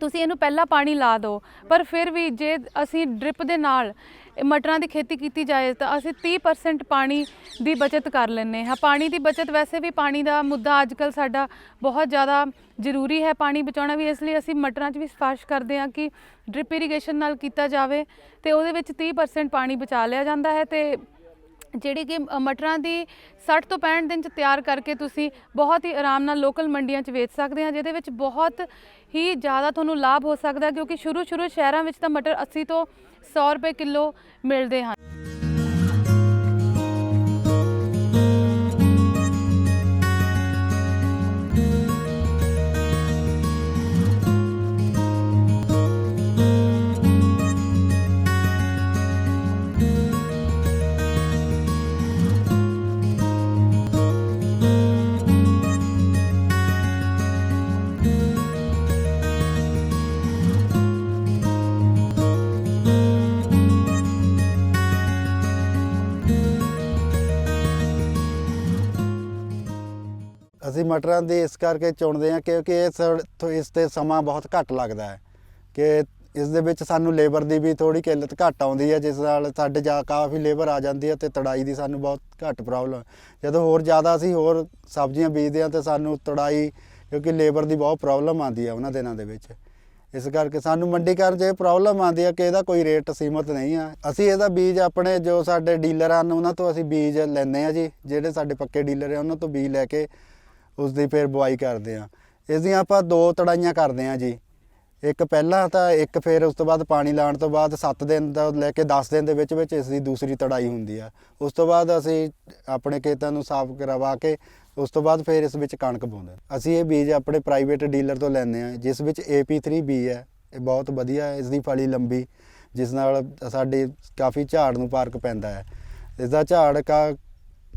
ਤੁਸੀਂ ਇਹਨੂੰ ਪਹਿਲਾਂ ਪਾਣੀ ਲਾ ਦਿਓ, ਪਰ ਫਿਰ ਵੀ ਜੇ ਅਸੀਂ ਡ੍ਰਿਪ ਦੇ ਨਾਲ ਮਟਰਾਂ ਦੀ ਖੇਤੀ ਕੀਤੀ ਜਾਏ ਤਾਂ ਅਸੀਂ 30% ਪਾਣੀ ਦੀ ਬਚਤ ਕਰ ਲੈਂਦੇ ਹਾਂ। ਪਾਣੀ ਦੀ ਬਚਤ ਵੈਸੇ ਵੀ ਪਾਣੀ ਦਾ ਮੁੱਦਾ ਅੱਜਕੱਲ ਸਾਡਾ ਬਹੁਤ ਜ਼ਿਆਦਾ ਜ਼ਰੂਰੀ ਹੈ ਪਾਣੀ ਬਚਾਉਣਾ ਵੀ ਇਸ ਲਈ ਅਸੀਂ ਮਟਰਾਂ 'ਚ ਵੀ ਸਿਫਾਰਿਸ਼ ਕਰਦੇ ਹਾਂ ਕਿ ਡ੍ਰਿਪ ਇਰੀਗੇਸ਼ਨ ਨਾਲ ਕੀਤਾ ਜਾਵੇ ਤੇ ਉਹਦੇ ਵਿੱਚ 30% ਪਾਣੀ ਬਚਾ ਲਿਆ ਜਾਂਦਾ ਹੈ ਤੇ ਜਿਹੜੀ ਕਿ ਅ, ਮਟਰਾਂ ਦੀ 60 ਤੋਂ 65 ਦਿਨ ਚ ਤਿਆਰ ਕਰਕੇ ਤੁਸੀਂ ਬਹੁਤ ਹੀ ਆਰਾਮ ਨਾਲ ਲੋਕਲ ਮੰਡੀਆਂ ਚ ਵੇਚ ਸਕਦੇ ਆ ਜਿਹਦੇ ਵਿੱਚ ਬਹੁਤ ਹੀ ਜ਼ਿਆਦਾ ਤੁਹਾਨੂੰ ਲਾਭ ਹੋ ਸਕਦਾ ਕਿਉਂਕਿ ਸ਼ੁਰੂ ਸ਼ੁਰੂ ਸ਼ਹਿਰਾਂ ਵਿੱਚ ਤਾਂ ਮਟਰ 80 ਤੋਂ 100 ਰੁਪਏ ਕਿਲੋ ਮਿਲਦੇ ਹਨ। ਮਟਰਾਂ ਦੀ ਇਸ ਕਰਕੇ ਚੁਣਦੇ ਹਾਂ ਕਿਉਂਕਿ ਇਸ ਤੋਂ ਇਸ ਤੇ ਸਮਾਂ ਬਹੁਤ ਘੱਟ ਲੱਗਦਾ ਹੈ ਕਿ ਇਸ ਦੇ ਵਿੱਚ ਸਾਨੂੰ ਲੇਬਰ ਦੀ ਵੀ ਥੋੜੀ ਕਿੱਲਤ ਘੱਟ ਆਉਂਦੀ ਹੈ, ਜਿਸ ਨਾਲ ਸਾਡੇ ਜਾ ਕਾਫੀ ਲੇਬਰ ਆ ਜਾਂਦੀ ਹੈ ਤੇ ਤੜਾਈ ਦੀ ਸਾਨੂੰ ਬਹੁਤ ਘੱਟ ਪ੍ਰੋਬਲਮ ਜਦੋਂ ਹੋਰ ਜ਼ਿਆਦਾ ਅਸੀਂ ਹੋਰ ਸਬਜ਼ੀਆਂ ਬੀਜਦੇ ਹਾਂ ਤੇ ਸਾਨੂੰ ਤੜਾਈ ਕਿਉਂਕਿ ਲੇਬਰ ਦੀ ਬਹੁਤ ਪ੍ਰੋਬਲਮ ਆਉਂਦੀ ਹੈ ਉਹਨਾਂ ਦਿਨਾਂ ਦੇ ਵਿੱਚ। ਇਸ ਕਰਕੇ ਸਾਨੂੰ ਮੰਡੀਕਰਨ 'ਚ ਇਹ ਪ੍ਰੋਬਲਮ ਆਉਂਦੀ ਹੈ ਕਿ ਇਹਦਾ ਕੋਈ ਰੇਟ ਸੀਮਤ ਨਹੀਂ ਆ। ਅਸੀਂ ਇਹਦਾ ਬੀਜ ਆਪਣੇ ਜੋ ਸਾਡੇ ਡੀਲਰ ਹਨ ਉਹਨਾਂ ਤੋਂ ਅਸੀਂ ਬੀਜ ਲੈਂਦੇ ਆ ਜੀ, ਜਿਹੜੇ ਸਾਡੇ ਪੱਕੇ ਡੀਲਰ ਆ, ਉਹਨਾਂ ਤੋਂ ਬੀਜ ਲੈ ਕੇ ਉਸ ਦੀ ਫਿਰ ਬੁਆਈ ਕਰਦੇ ਆ ਇਸ ਦੀਆਂ ਆਪਾਂ ਦੋ ਤੜਾਈਆਂ ਕਰਦੇ ਆ ਜੀ। ਇੱਕ ਪਹਿਲਾਂ ਤਾਂ ਇੱਕ ਫਿਰ ਉਸ ਤੋਂ ਬਾਅਦ ਪਾਣੀ ਲਾਉਣ ਤੋਂ ਬਾਅਦ 7 ਦਿਨ ਦਾ ਲੈ ਕੇ 10 ਦਿਨ ਦੇ ਵਿੱਚ ਵਿੱਚ ਇਸ ਦੀ ਦੂਸਰੀ ਤੜਾਈ ਹੁੰਦੀ ਆ। ਉਸ ਤੋਂ ਬਾਅਦ ਅਸੀਂ ਆਪਣੇ ਖੇਤਾਂ ਨੂੰ ਸਾਫ਼ ਕਰਵਾ ਕੇ ਉਸ ਤੋਂ ਬਾਅਦ ਫਿਰ ਇਸ ਵਿੱਚ ਕਣਕ ਪਾਉਂਦੇ ਅਸੀਂ ਇਹ ਬੀਜ ਆਪਣੇ ਪ੍ਰਾਈਵੇਟ ਡੀਲਰ ਤੋਂ ਲੈਂਦੇ ਆ ਜਿਸ ਵਿੱਚ AP3 ਬੀ ਹੈ। ਇਹ ਬਹੁਤ ਵਧੀਆ ਇਸ ਦੀ ਫਲੀ ਲੰਬੀ, ਜਿਸ ਨਾਲ ਸਾਡੀ ਕਾਫੀ ਝਾੜ ਨੂੰ ਪਾਰਕ ਪੈਂਦਾ ਹੈ। ਇਸ ਦਾ ਝਾੜ ਕਾ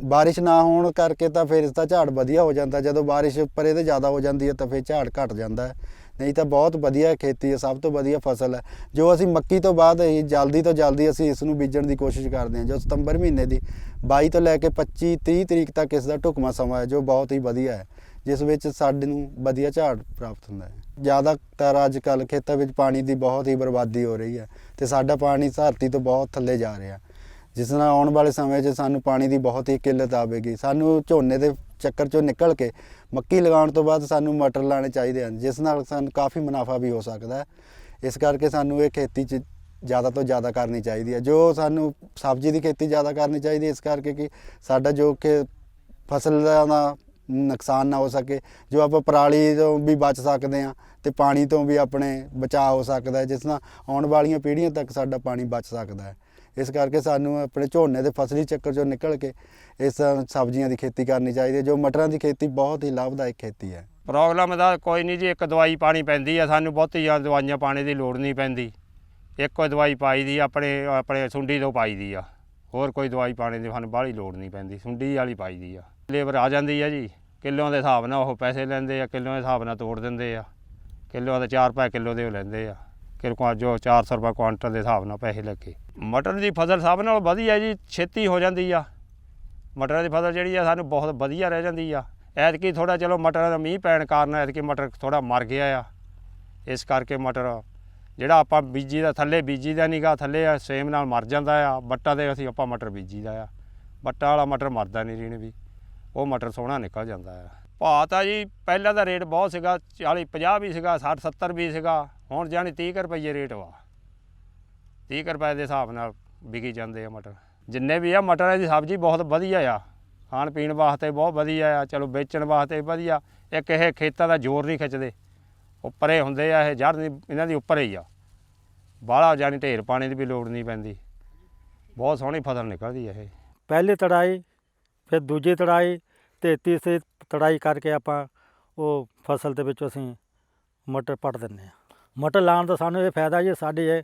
ਬਾਰਿਸ਼ ਨਾ ਹੋਣ ਕਰਕੇ ਤਾਂ ਫਿਰ ਇਸ ਦਾ ਝਾੜ ਵਧੀਆ ਹੋ ਜਾਂਦਾ। ਜਦੋਂ ਬਾਰਿਸ਼ ਉੱਪਰ ਇਹਦੇ ਜ਼ਿਆਦਾ ਹੋ ਜਾਂਦੀ ਹੈ ਤਾਂ ਫਿਰ ਝਾੜ ਘਟ ਜਾਂਦਾ ਹੈ। ਨਹੀਂ ਤਾਂ ਬਹੁਤ ਵਧੀਆ ਖੇਤੀ ਹੈ, ਸਭ ਤੋਂ ਵਧੀਆ ਫਸਲ ਹੈ। ਜੋ ਅਸੀਂ ਮੱਕੀ ਤੋਂ ਬਾਅਦ ਹੀ ਜਲਦੀ ਤੋਂ ਜਲਦੀ ਅਸੀਂ ਇਸ ਨੂੰ ਬੀਜਣ ਦੀ ਕੋਸ਼ਿਸ਼ ਕਰਦੇ ਹਾਂ, ਜੋ ਸਤੰਬਰ ਮਹੀਨੇ ਦੀ 22 ਤੋਂ ਲੈ ਕੇ 25 30 ਤਰੀਕ ਤੱਕ ਇਸ ਦਾ ਢੁਕਵਾਂ ਸਮਾਂ ਹੈ, ਜੋ ਬਹੁਤ ਹੀ ਵਧੀਆ ਹੈ, ਜਿਸ ਵਿੱਚ ਸਾਡੇ ਨੂੰ ਵਧੀਆ ਝਾੜ ਪ੍ਰਾਪਤ ਹੁੰਦਾ ਹੈ। ਜ਼ਿਆਦਾਤਰ ਅੱਜ ਕੱਲ੍ਹ ਖੇਤਾਂ ਵਿੱਚ ਪਾਣੀ ਦੀ ਬਹੁਤ ਹੀ ਬਰਬਾਦੀ ਹੋ ਰਹੀ ਹੈ ਤੇ ਸਾਡਾ ਪਾਣੀ ਧਰਤੀ ਤੋਂ ਬਹੁਤ ਥੱਲੇ ਜਾ ਰਿਹਾ। ਜਿਸ ਨਾਲ ਆਉਣ ਵਾਲੇ ਸਮੇਂ 'ਚ ਸਾਨੂੰ ਪਾਣੀ ਦੀ ਬਹੁਤ ਹੀ ਕਿੱਲਤ ਆਵੇਗੀ। ਸਾਨੂੰ ਝੋਨੇ ਦੇ ਚੱਕਰ 'ਚੋਂ ਨਿਕਲ ਕੇ ਮੱਕੀ ਲਗਾਉਣ ਤੋਂ ਬਾਅਦ ਸਾਨੂੰ ਮਟਰ ਲਾਣੇ ਚਾਹੀਦੇ ਹਨ, ਜਿਸ ਨਾਲ ਸਾਨੂੰ ਕਾਫੀ ਮੁਨਾਫਾ ਵੀ ਹੋ ਸਕਦਾ ਹੈ। ਇਸ ਕਰਕੇ ਸਾਨੂੰ ਇਹ ਖੇਤੀ 'ਚ ਜ਼ਿਆਦਾ ਤੋਂ ਜ਼ਿਆਦਾ ਕਰਨੀ ਚਾਹੀਦੀ ਹੈ। ਜੋ ਸਾਨੂੰ ਸਬਜ਼ੀ ਦੀ ਖੇਤੀ ਜ਼ਿਆਦਾ ਕਰਨੀ ਚਾਹੀਦੀ ਹੈ, ਇਸ ਕਰਕੇ ਕਿ ਸਾਡਾ ਜੋ ਕਿ ਫਸਲ ਦਾ ਨੁਕਸਾਨ ਨਾ ਹੋ ਸਕੇ, ਜੋ ਆਪਾਂ ਪਰਾਲੀ ਤੋਂ ਵੀ ਬਚ ਸਕਦੇ ਹਾਂ ਤੇ ਪਾਣੀ ਤੋਂ ਵੀ ਆਪਣੇ ਬਚਾਅ ਹੋ ਸਕਦਾ ਜਿਸ ਨਾਲ ਆਉਣ ਵਾਲੀਆਂ ਪੀੜ੍ਹੀਆਂ ਤੱਕ ਸਾਡਾ ਪਾਣੀ ਬਚ ਸਕਦਾ ਹੈ। ਇਸ ਕਰਕੇ ਸਾਨੂੰ ਆਪਣੇ ਝੋਨੇ ਦੇ ਫਸਲੀ ਚੱਕਰ ਚੋਂ ਨਿਕਲ ਕੇ ਇਸ ਸਬਜ਼ੀਆਂ ਦੀ ਖੇਤੀ ਕਰਨੀ ਚਾਹੀਦੀ ਹੈ, ਜੋ ਮਟਰਾਂ ਦੀ ਖੇਤੀ ਬਹੁਤ ਹੀ ਲਾਭਦਾਇਕ ਖੇਤੀ ਹੈ। ਪ੍ਰੋਬਲਮ ਦਾ ਕੋਈ ਨਹੀਂ ਜੀ, ਇੱਕ ਦਵਾਈ ਪਾਣੀ ਪੈਂਦੀ ਆ, ਸਾਨੂੰ ਬਹੁਤੀ ਜ਼ਿਆਦਾ ਦਵਾਈਆਂ ਪਾਣੀ ਦੀ ਲੋੜ ਨਹੀਂ ਪੈਂਦੀ। ਇੱਕੋ ਦਵਾਈ ਪਾਈ ਦੀ, ਆਪਣੇ ਆਪਣੇ ਸੁੰਡੀ ਤੋਂ ਪਾਈ ਦੀ ਆ। ਹੋਰ ਕੋਈ ਦਵਾਈ ਪਾਣੀ ਦੀ ਸਾਨੂੰ ਬਾਹਲੀ ਲੋੜ ਨਹੀਂ ਪੈਂਦੀ, ਸੁੰਡੀ ਵਾਲੀ ਪਾਈ ਦੀ ਆ। ਲੇਬਰ ਆ ਜਾਂਦੀ ਆ ਜੀ, ਕਿਲੋਆਂ ਦੇ ਹਿਸਾਬ ਨਾਲ ਉਹ ਪੈਸੇ ਲੈਂਦੇ ਆ, ਕਿਲੋਆਂ ਦੇ ਹਿਸਾਬ ਨਾਲ ਤੋੜ ਦਿੰਦੇ ਆ। ਕਿਲੋਆਂ ਦੇ 4 ਰੁਪਏ ਕਿਲੋ ਦੇ ਉਹ ਲੈਂਦੇ ਆ। ਕਿਲੋ ਜੋ 400 ਰੁਪਏ ਕੁਆਂਟਲ ਦੇ ਹਿਸਾਬ ਨਾਲ ਪੈਸੇ ਲੱਗੇ। ਮਟਰ ਦੀ ਫਸਲ ਸਭ ਨਾਲੋਂ ਵਧੀਆ ਜੀ, ਛੇਤੀ ਹੋ ਜਾਂਦੀ ਆ। ਮਟਰਾਂ ਦੀ ਫਸਲ ਜਿਹੜੀ ਆ, ਸਾਨੂੰ ਬਹੁਤ ਵਧੀਆ ਰਹਿ ਜਾਂਦੀ ਆ। ਐਤਕੀ ਥੋੜਾ ਚਲੋ ਮਟਰਾਂ ਦਾ ਮੀਂਹ ਪੈਣ ਕਾਰਨ ਐਤਕੀ ਮਟਰ ਥੋੜਾ ਮਰ ਗਿਆ ਆ। ਇਸ ਕਰਕੇ ਮਟਰ ਜਿਹੜਾ ਆਪਾਂ ਬੀਜੀ ਦਾ, ਥੱਲੇ ਬੀਜੀ ਦਾ ਨਿਗਾ, ਥੱਲੇ ਆ, ਸੇਮ ਨਾਲ ਮਰ ਜਾਂਦਾ ਆ। ਬੱਟਾ ਦੇ ਅਸੀਂ ਆਪਾਂ ਮਟਰ ਬੀਜੀ ਦਾ ਆ। ਬੱਟਾ ਵਾਲਾ ਮਟਰ ਮਰਦਾ ਨਹੀਂ ਰੀਣ ਵੀ। ਉਹ ਮਟਰ ਸੋਹਣਾ ਨਿਕਲ ਜਾਂਦਾ ਆ। ਭਾਅ ਤਾਂ ਜੀ ਪਹਿਲਾਂ ਦਾ ਰੇਟ ਬਹੁਤ ਸੀਗਾ 40 50 ਵੀ ਸੀਗਾ 60 70 ਵੀ ਸੀਗਾ, ਹੁਣ ਜਾਣੀ 30 ਕੁ ਰੁਪਏ ਰੇਟ ਵਾ। 30 ਕੁ ਰੁਪਏ ਦੇ ਹਿਸਾਬ ਨਾਲ ਵਿਕੀ ਜਾਂਦੇ ਆ ਮਟਰ। ਜਿੰਨੇ ਵੀ ਆ ਮਟਰ ਦੀ ਸਬਜ਼ੀ ਬਹੁਤ ਵਧੀਆ ਆ। ਖਾਣ ਪੀਣ ਵਾਸਤੇ ਬਹੁਤ ਵਧੀਆ ਆ, ਚਲੋ ਵੇਚਣ ਵਾਸਤੇ ਵਧੀਆ। ਇੱਕ ਇਹ ਖੇਤਾਂ ਦਾ ਜ਼ੋਰ ਨਹੀਂ ਖਿੱਚਦੇ। ਉੱਪਰੇ ਹੁੰਦੇ ਆ ਇਹ ਜੜ ਦੀ, ਇਹਨਾਂ ਦੀ ਉੱਪਰ ਹੀ ਆ। ਬਾਹਲਾ ਜਾਣੀ ਢੇਰ ਪਾਣੀ ਦੀ ਵੀ ਲੋੜ ਨਹੀਂ ਪੈਂਦੀ। ਬਹੁਤ ਸੋਹਣੀ ਫਸਲ ਨਿਕਲਦੀ ਆ ਇਹ। ਪਹਿਲੀ ਤੜਾਈ ਫਿਰ ਦੂਜੀ ਤੜਾਈ ਤੇ ਤੀਸਰੀ ਤੜਾਈ ਕਰਕੇ ਆਪਾਂ ਉਹ ਫਸਲ ਦੇ ਵਿੱਚ ਅਸੀਂ ਮਟਰ ਪੱਟ ਦਿੰਦੇ ਹਾਂ। ਮਟਰ ਲਾਉਣ ਦਾ ਸਾਨੂੰ ਇਹ ਫਾਇਦਾ ਜੀ, ਸਾਡੀ ਇਹ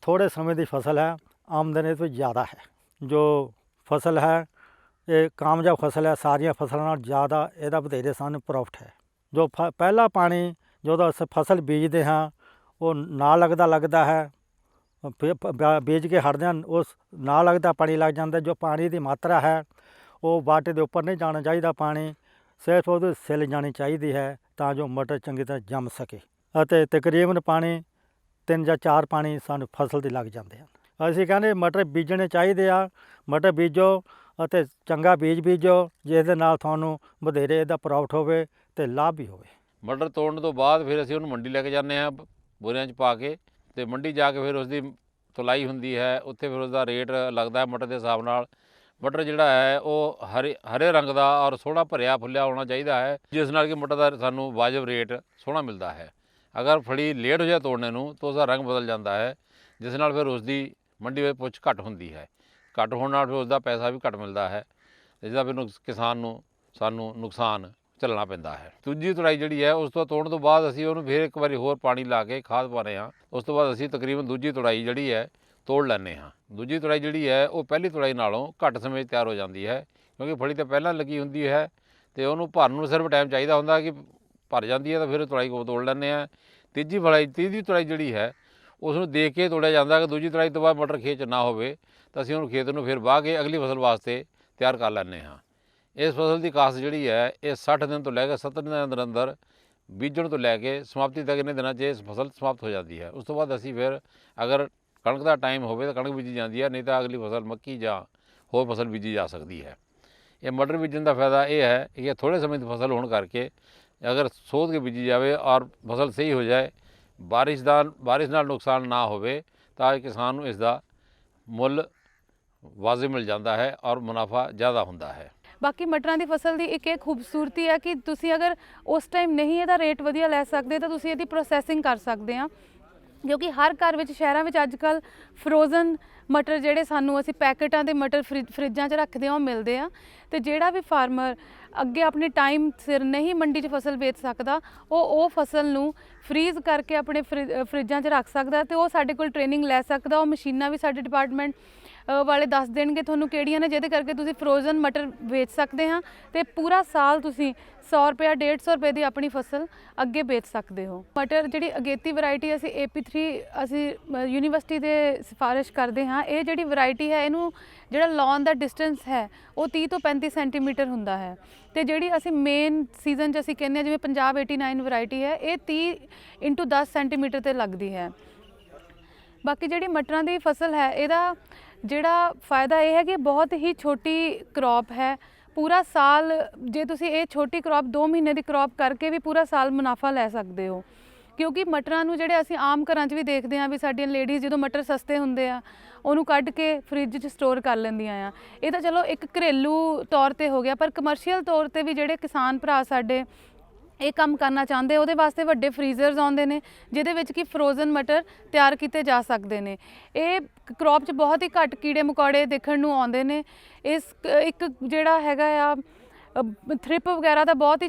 ਥੋੜੇ ਸਮੇਂ ਦੀ ਫਸਲ ਹੈ, ਆਮਦਨੀ ਤੋਂ ਜ਼ਿਆਦਾ ਹੈ। ਜੋ ਫਸਲ ਹੈ, ਇਹ ਕਾਮਯਾਬ ਫਸਲ ਹੈ, ਸਾਰੀਆਂ ਫਸਲਾਂ ਨਾਲ ਜ਼ਿਆਦਾ ਇਹਦਾ ਵਧੇਰੇ ਸਾਨੂੰ ਪ੍ਰੋਫਿਟ ਹੈ। ਜੋ ਫ- ਪਹਿਲਾ ਪਾਣੀ ਜਦੋਂ ਅਸੀਂ ਫਸਲ ਬੀਜਦੇ ਹਾਂ, ਉਹ ਨਾ ਲੱਗਦਾ ਲੱਗਦਾ ਹੈ ਫਿਰ ਬੀਜ ਕੇ ਹਟਦੇ ਹਨ ਉਸ ਨਾ ਲੱਗਦਾ ਪਾਣੀ ਲੱਗ ਜਾਂਦਾ, ਜੋ ਪਾਣੀ ਦੀ ਮਾਤਰਾ ਹੈ, ਉਹ ਬਾਟੇ ਦੇ ਉੱਪਰ ਨਹੀਂ ਜਾਣਾ ਚਾਹੀਦਾ ਪਾਣੀ। ਸਿਰਫ ਉਹਦੇ ਸਿੱਲ ਜਾਣੀ ਚਾਹੀਦੀ ਹੈ ਤਾਂ ਜੋ ਮਟਰ ਚੰਗੀ ਤਰ੍ਹਾਂ ਜੰਮ ਸਕੇ ਅਤੇ ਤਕਰੀਬਨ ਪਾਣੀ ਤਿੰਨ ਜਾਂ ਚਾਰ ਪਾਣੀ ਸਾਨੂੰ ਫਸਲ ਦੇ ਲੱਗ ਜਾਂਦੇ ਹਨ। ਅਸੀਂ ਕਹਿੰਦੇ ਮਟਰ ਬੀਜਣੇ ਚਾਹੀਦੇ ਆ, ਮਟਰ ਬੀਜੋ ਅਤੇ ਚੰਗਾ ਬੀਜ ਬੀਜੋ, ਜਿਸ ਦੇ ਨਾਲ ਤੁਹਾਨੂੰ ਵਧੇਰੇ ਇਹਦਾ ਪ੍ਰੋਫਿਟ ਹੋਵੇ ਤੇ ਲਾਭ ਵੀ ਹੋਵੇ। ਮਟਰ ਤੋੜਨ ਤੋਂ ਬਾਅਦ ਫਿਰ ਅਸੀਂ ਉਹਨੂੰ ਮੰਡੀ ਲੈ ਕੇ ਜਾਂਦੇ ਹਾਂ ਬ- ਬੋਰਿਆਂ 'ਚ ਪਾ ਕੇ ਤੇ ਮੰਡੀ ਜਾ ਕੇ ਫਿਰ ਉਸ ਦੀ ਤੁਲਾਈ ਹੁੰਦੀ ਹੈ, ਉੱਥੇ ਫਿਰ ਉਸ ਦਾ ਰੇਟ ਲੱਗਦਾ ਮਟਰ ਦੇ ਹਿਸਾਬ ਨਾਲ। ਮਟਰ ਜਿਹੜਾ ਹੈ, ਉਹ ਹਰੇ ਹਰੇ ਰੰਗ ਦਾ ਔਰ ਸੋਹਣਾ ਭਰਿਆ ਫੁੱਲਿਆ ਹੋਣਾ ਚਾਹੀਦਾ ਹੈ, ਜਿਸ ਨਾਲ ਕਿ ਮਟਰ ਦਾ ਸਾਨੂੰ ਵਾਜਬ ਰੇਟ ਸੋਹਣਾ ਮਿਲਦਾ ਹੈ। ਅਗਰ ਫੜੀ ਲੇਟ ਹੋ ਜਾਏ ਤੋੜਨੇ ਨੂੰ, ਤਾਂ ਉਸਦਾ ਰੰਗ ਬਦਲ ਜਾਂਦਾ ਹੈ, ਜਿਸ ਨਾਲ ਫਿਰ ਉਸ ਦੀ ਮੰਡੀ ਵਿੱਚ ਪੁੱਛ ਘੱਟ ਹੁੰਦੀ ਹੈ। ਘੱਟ ਹੋਣ ਨਾਲ ਫਿਰ ਉਸ ਦਾ ਪੈਸਾ ਵੀ ਘੱਟ ਮਿਲਦਾ ਹੈ ਜਿਹਦਾ ਫਿਰ ਨੁਕਸ- ਕਿਸਾਨ ਨੂੰ ਸਾਨੂੰ ਨੁਕਸਾਨ ਝੱਲਣਾ ਪੈਂਦਾ ਹੈ। ਦੂਜੀ ਤੁੜਾਈ ਜਿਹੜੀ ਹੈ, ਉਸ ਤੋਂ ਤੋੜਨ ਤੋਂ ਬਾਅਦ ਅਸੀਂ ਉਹਨੂੰ ਫਿਰ ਇੱਕ ਵਾਰੀ ਹੋਰ ਪਾਣੀ ਲਾ ਕੇ ਖਾਦ ਪਾਉਂਦੇ ਹਾਂ। ਉਸ ਤੋਂ ਬਾਅਦ ਅਸੀਂ ਤਕਰੀਬਨ ਦੂਜੀ ਤੁੜਾਈ ਜਿਹੜੀ ਹੈ ਤੋੜ ਲੈਂਦੇ ਹਾਂ। ਦੂਜੀ ਤੁੜਾਈ ਜਿਹੜੀ ਹੈ, ਉਹ ਪਹਿਲੀ ਤੁੜਾਈ ਨਾਲੋਂ ਘੱਟ ਸਮੇਂ 'ਚ ਤਿਆਰ ਹੋ ਜਾਂਦੀ ਹੈ, ਕਿਉਂਕਿ ਫੜੀ ਤਾਂ ਪਹਿਲਾਂ ਲੱਗੀ ਹੁੰਦੀ ਹੈ ਤੇ ਉਹਨੂੰ ਭਰਨ ਨੂੰ ਸਿਰਫ ਟਾਈਮ ਚਾਹੀਦਾ ਹੁੰਦਾ ਕਿ ਭਰ ਜਾਂਦੀ ਹੈ ਤਾਂ ਫਿਰ ਤੁੜਾਈ ਕੋ ਤੋੜ ਲੈਂਦੇ ਹਾਂ। ਤੀਜੀ ਫੜਾਈ ਤੀਜੀ ਤੁੜਾਈ ਜਿਹੜੀ ਹੈ ਉਸ ਨੂੰ ਦੇਖ ਕੇ ਤੋੜਿਆ ਜਾਂਦਾ ਕਿ ਦੂਜੀ ਤੁੜਾਈ ਤੋਂ ਬਾਅਦ ਮਟਰ ਖੇਤ 'ਚ ਨਾ ਹੋਵੇ, ਤਾਂ ਅਸੀਂ ਉਹਨੂੰ ਖੇਤ ਨੂੰ ਫਿਰ ਵਾਹ ਕੇ ਅਗਲੀ ਫਸਲ ਵਾਸਤੇ ਤਿਆਰ ਕਰ ਲੈਂਦੇ ਹਾਂ। ਇਸ ਫਸਲ ਦੀ ਕਾਸ਼ਤ ਜਿਹੜੀ ਹੈ, ਇਹ 60 ਦਿਨ ਤੋਂ ਲੈ ਕੇ 70 ਦਿਨ ਦੇ ਅੰਦਰ ਅੰਦਰ ਬੀਜਣ ਤੋਂ ਲੈ ਕੇ ਸਮਾਪਤੀ ਤੱਕ ਇਹਨਾਂ ਦਿਨਾਂ 'ਚ ਇਹ ਫਸਲ ਸਮਾਪਤ ਹੋ ਜਾਂਦੀ ਹੈ। ਉਸ ਤੋਂ ਬਾਅਦ ਅਸੀਂ ਫਿਰ ਅਗਰ ਕਣਕ ਦਾ ਟਾਈਮ ਹੋਵੇ ਤਾਂ ਕਣਕ ਬੀਜੀ ਜਾਂਦੀ ਹੈ, ਨਹੀਂ ਤਾਂ ਅਗਲੀ ਫਸਲ ਮੱਕੀ ਜਾਂ ਹੋਰ ਫਸਲ ਬੀਜੀ ਜਾ ਸਕਦੀ ਹੈ। ਇਹ ਮਟਰ ਬੀਜਣ ਦਾ ਫਾਇਦਾ ਇਹ ਹੈ ਕਿ ਇਹ ਥੋੜੇ ਸਮੇਂ ਦੀ ਫਸਲ ਹੋਣ ਕਰਕੇ ਅਗਰ ਸੋਧ ਕੇ ਬੀਜੀ ਜਾਵੇ ਔਰ ਫਸਲ ਸਹੀ ਹੋ ਜਾਏ, ਬਾਰਿਸ਼ ਦਾ, ਬਾਰਿਸ਼ ਨਾਲ ਨੁਕਸਾਨ ਨਾ ਹੋਵੇ ਤਾਂ ਕਿਸਾਨ ਨੂੰ ਇਸ ਦਾ ਮੁੱਲ ਵਾਜਿਬ ਮਿਲ ਜਾਂਦਾ ਹੈ ਔਰ ਮੁਨਾਫਾ ਜ਼ਿਆਦਾ ਹੁੰਦਾ ਹੈ। ਬਾਕੀ ਮਟਰਾਂ ਦੀ ਫਸਲ ਦੀ ਇੱਕ ਇਹ ਖੂਬਸੂਰਤੀ ਹੈ ਕਿ ਤੁਸੀਂ ਅਗਰ ਉਸ ਟਾਈਮ ਨਹੀਂ ਇਹਦਾ ਰੇਟ ਵਧੀਆ ਲੈ ਸਕਦੇ ਤਾਂ ਤੁਸੀਂ ਇਹਦੀ ਪ੍ਰੋਸੈਸਿੰਗ ਕਰ ਸਕਦੇ ਆ। ਕਿਉਂਕਿ ਹਰ ਘਰ ਵਿੱਚ, ਸ਼ਹਿਰਾਂ ਵਿੱਚ ਅੱਜ ਕੱਲ ਫਰੋਜ਼ਨ ਮਟਰ ਜਿਹੜੇ ਸਾਨੂੰ ਅਸੀਂ ਪੈਕੇਟਾਂ ਦੇ ਮਟਰ ਫਰਿ- ਫਰਿੱਜਾਂ 'ਚ ਰੱਖਦੇ ਆ ਉਹ ਮਿਲਦੇ ਆ। ਤੇ ਜਿਹੜਾ ਵੀ ਫਾਰਮਰ ਅੱਗੇ ਆਪਣੇ ਟਾਈਮ ਸਿਰ ਨਹੀਂ ਮੰਡੀ 'ਚ ਫਸਲ ਵੇਚ ਸਕਦਾ, ਉਹ ਉਹ ਫਸਲ ਨੂੰ ਫਰੀਜ਼ ਕਰਕੇ ਆਪਣੇ ਫਰਿ- ਫਰਿੱਜਾਂ 'ਚ ਰੱਖ ਸਕਦਾ ਤੇ ਉਹ ਸਾਡੇ ਕੋਲ ਟ੍ਰੇਨਿੰਗ ਲੈ ਸਕਦਾ ਉਹ ਮਸ਼ੀਨਾਂ ਵੀ ਸਾਡੇ ਡਿਪਾਰਟਮੈਂਟ ਵਾਲੇ ਦੱਸ ਦੇਣਗੇ ਤੁਹਾਨੂੰ ਕਿਹੜੀਆਂ ਨੇ, ਜਿਹਦੇ ਕਰਕੇ ਤੁਸੀਂ ਫਰੋਜ਼ਨ ਮਟਰ ਵੇਚ ਸਕਦੇ ਹਾਂ ਤੇ ਪੂਰਾ ਸਾਲ ਤੁਸੀਂ 100 ਰੁਪਏ 150 ਰੁਪਏ ਦੀ ਆਪਣੀ ਫਸਲ ਅੱਗੇ ਵੇਚ ਸਕਦੇ ਹੋ। ਮਟਰ ਜਿਹੜੀ ਅਗੇਤੀ ਵੈਰਾਈਟੀ ਅਸੀਂ AP3 ਅਸੀਂ ਯੂਨੀਵਰਸਿਟੀ ਦੇ ਸਿਫਾਰਿਸ਼ ਕਰਦੇ ਹਾਂ, ਇਹ ਜਿਹੜੀ ਵੈਰਾਈਟੀ ਹੈ, ਇਹਨੂੰ ਜਿਹੜਾ ਲੌਨ ਦਾ ਡਿਸਟੈਂਸ ਹੈ, ਉਹ 30 ਤੋਂ 35 ਸੈਂਟੀਮੀਟਰ ਹੁੰਦਾ ਹੈ। ਤੇ ਜਿਹੜੀ ਅਸੀਂ ਮੇਨ ਸੀਜ਼ਨ 'ਚ ਅਸੀਂ ਕਹਿੰਦੇ ਹਾਂ, ਜਿਵੇਂ ਪੰਜਾਬ 89 ਵੈਰਾਈਟੀ ਹੈ, ਇਹ 30 ਇਨਟੂ 10 ਸੈਂਟੀਮੀਟਰ ਤੇ ਲੱਗਦੀ ਹੈ। ਬਾਕੀ ਜਿਹੜੀ ਮਟਰਾਂ ਦੀ ਫਸਲ ਹੈ, ਇਹਦਾ ਜਿਹੜਾ ਫਾਇਦਾ ਇਹ ਹੈ ਕਿ ਬਹੁਤ ਹੀ ਛੋਟੀ ਕ੍ਰੌਪ ਹੈ। ਪੂਰਾ ਸਾਲ ਜੇ ਤੁਸੀਂ ਇਹ ਛੋਟੀ ਕ੍ਰੌਪ 2 ਮਹੀਨੇ ਦੀ ਕ੍ਰੌਪ ਕਰਕੇ ਵੀ ਪੂਰਾ ਸਾਲ ਮੁਨਾਫਾ ਲੈ ਸਕਦੇ ਹੋ। ਕਿਉਂਕਿ ਮਟਰਾਂ ਨੂੰ ਜਿਹੜੇ ਅਸੀਂ ਆਮ ਘਰਾਂ 'ਚ ਵੀ ਦੇਖਦੇ ਹਾਂ ਵੀ ਸਾਡੀਆਂ ਲੇਡੀਜ਼ ਜਦੋਂ ਮਟਰ ਸਸਤੇ ਹੁੰਦੇ ਆ, ਉਹਨੂੰ ਕੱਢ ਕੇ ਫ੍ਰਿਜ 'ਚ ਸਟੋਰ ਕਰ ਲੈਂਦੀਆਂ ਆ। ਇਹ ਤਾਂ ਚਲੋ ਇੱਕ ਘਰੇਲੂ ਤੌਰ ਤੇ ਹੋ ਗਿਆ, ਪਰ ਕਮਰਸ਼ੀਅਲ ਤੌਰ ਤੇ ਵੀ ਜਿਹੜੇ ਕਿਸਾਨ ਭਰਾ ਸਾਡੇ ਇਹ ਕੰਮ ਕਰਨਾ ਚਾਹੁੰਦੇ, ਉਹਦੇ ਵਾਸਤੇ ਵੱਡੇ ਫ੍ਰੀਜ਼ਰਸ ਆਉਂਦੇ ਨੇ, ਜਿਹਦੇ ਵਿੱਚ ਕਿ ਫਰੋਜ਼ਨ ਮਟਰ ਤਿਆਰ ਕੀਤੇ ਜਾ ਸਕਦੇ ਨੇ। ਇਹ ਕ੍ਰੌਪ 'ਚ ਬਹੁਤ ਹੀ ਘੱਟ ਕੀੜੇ ਮਕੌੜੇ ਦੇਖਣ ਨੂੰ ਆਉਂਦੇ ਨੇ। ਇਸ ਇੱਕ ਜਿਹੜਾ ਹੈਗਾ ਆ ਥ੍ਰਿਪ ਵਗੈਰਾ ਦਾ ਬਹੁਤ ਹੀ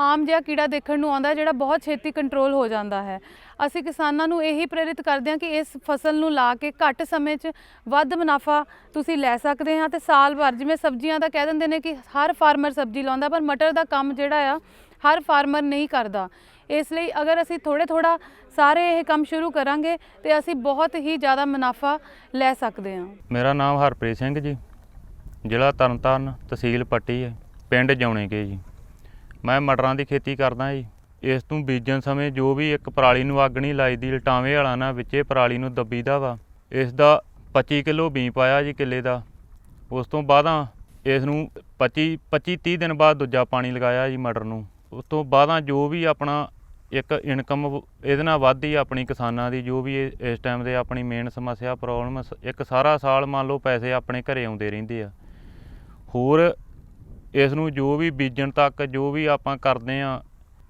ਆਮ ਜਿਹਾ ਕੀੜਾ ਦੇਖਣ ਨੂੰ ਆਉਂਦਾ ਜਿਹੜਾ ਬਹੁਤ ਛੇਤੀ ਕੰਟਰੋਲ ਹੋ ਜਾਂਦਾ ਹੈ। ਅਸੀਂ ਕਿਸਾਨਾਂ ਨੂੰ ਇਹੀ ਪ੍ਰੇਰਿਤ ਕਰਦੇ ਹਾਂ ਕਿ ਇਸ ਫਸਲ ਨੂੰ ਲਾ ਕੇ ਘੱਟ ਸਮੇਂ 'ਚ ਵੱਧ ਮੁਨਾਫਾ ਤੁਸੀਂ ਲੈ ਸਕਦੇ ਹਾਂ ਤੇ ਸਾਲ ਭਰ, ਜਿਵੇਂ ਸਬਜ਼ੀਆਂ ਦਾ ਕਹਿ ਦਿੰਦੇ ਨੇ ਕਿ ਹਰ ਫਾਰਮਰ ਸਬਜ਼ੀ ਲਾਉਂਦਾ, ਪਰ ਮਟਰ ਦਾ ਕੰਮ ਜਿਹੜਾ ਆ, ਹਰ ਫਾਰਮਰ ਨਹੀਂ ਕਰਦਾ। ਇਸ ਲਈ ਅਗਰ ਅਸੀਂ ਥੋੜੇ ਥੋੜਾ ਸਾਰੇ ਇਹ ਕੰਮ ਸ਼ੁਰੂ ਕਰਾਂਗੇ ਤੇ ਅਸੀਂ ਬਹੁਤ ਹੀ ਜ਼ਿਆਦਾ ਮੁਨਾਫਾ ਲੈ ਸਕਦੇ ਹਾਂ। ਮੇਰਾ ਨਾਮ ਹਰਪ੍ਰੀਤ ਸਿੰਘ ਜੀ। ਜ਼ਿਲ੍ਹਾ ਤਰਨਤਾਰਨ ਤਹਿਸੀਲ ਪੱਟੀ ਹੈ। ਪਿੰਡ ਜਾਉਣੇਕੇ ਜੀ। ਮੈਂ ਮਟਰਾਂ ਦੀ ਖੇਤੀ ਕਰਦਾ ਜੀ। ਇਸ ਤੋਂ ਬੀਜਣ ਸਮੇਂ ਜੋ ਵੀ ਇੱਕ ਪਰਾਲੀ ਨੂੰ ਅੱਗ ਨਹੀਂ ਲਾਈਦੀ, ਲਟਾਵੇਂ ਵਾਲਾ ਨਾ ਵਿੱਚੇ ਪਰਾਲੀ ਨੂੰ ਦੱਬੀਦਾ ਵਾ। ਇਸ ਦਾ 25 ਕਿਲੋ ਬੀ ਪਾਇਆ ਜੀ ਕਿੱਲੇ ਦਾ। ਉਸ ਤੋਂ ਬਾਅਦਾਂ ਇਸ ਨੂੰ 25 25 30 ਦਿਨ ਬਾਅਦ ਦੂਜਾ ਪਾਣੀ ਲਗਾਇਆ ਜੀ ਮਟਰ ਨੂੰ। ਉਸ ਤੋਂ ਬਾਅਦਾਂ ਜੋ ਵੀ ਆਪਣਾ ਇੱਕ ਇਨਕਮ ਇਹਦੇ ਨਾਲ ਵੱਧਦੀ ਆਪਣੀ ਕਿਸਾਨਾਂ ਦੀ, ਜੋ ਵੀ ਇਹ- ਇਸ ਟਾਈਮ ਦੇ ਆਪਣੀ ਮੇਨ ਸਮੱਸਿਆ ਪ੍ਰੋਬਲਮ ਇੱਕ ਸਾਰਾ ਸਾਲ ਮੰਨ ਲਓ ਪੈਸੇ ਆਪਣੇ ਘਰੇ ਆਉਂਦੇ ਰਹਿੰਦੇ ਆ। ਹੋਰ ਇਸ ਨੂੰ ਜੋ ਵੀ ਬੀਜਣ ਤੱਕ, ਜੋ ਵੀ ਆਪਾਂ ਕਰਦੇ ਆ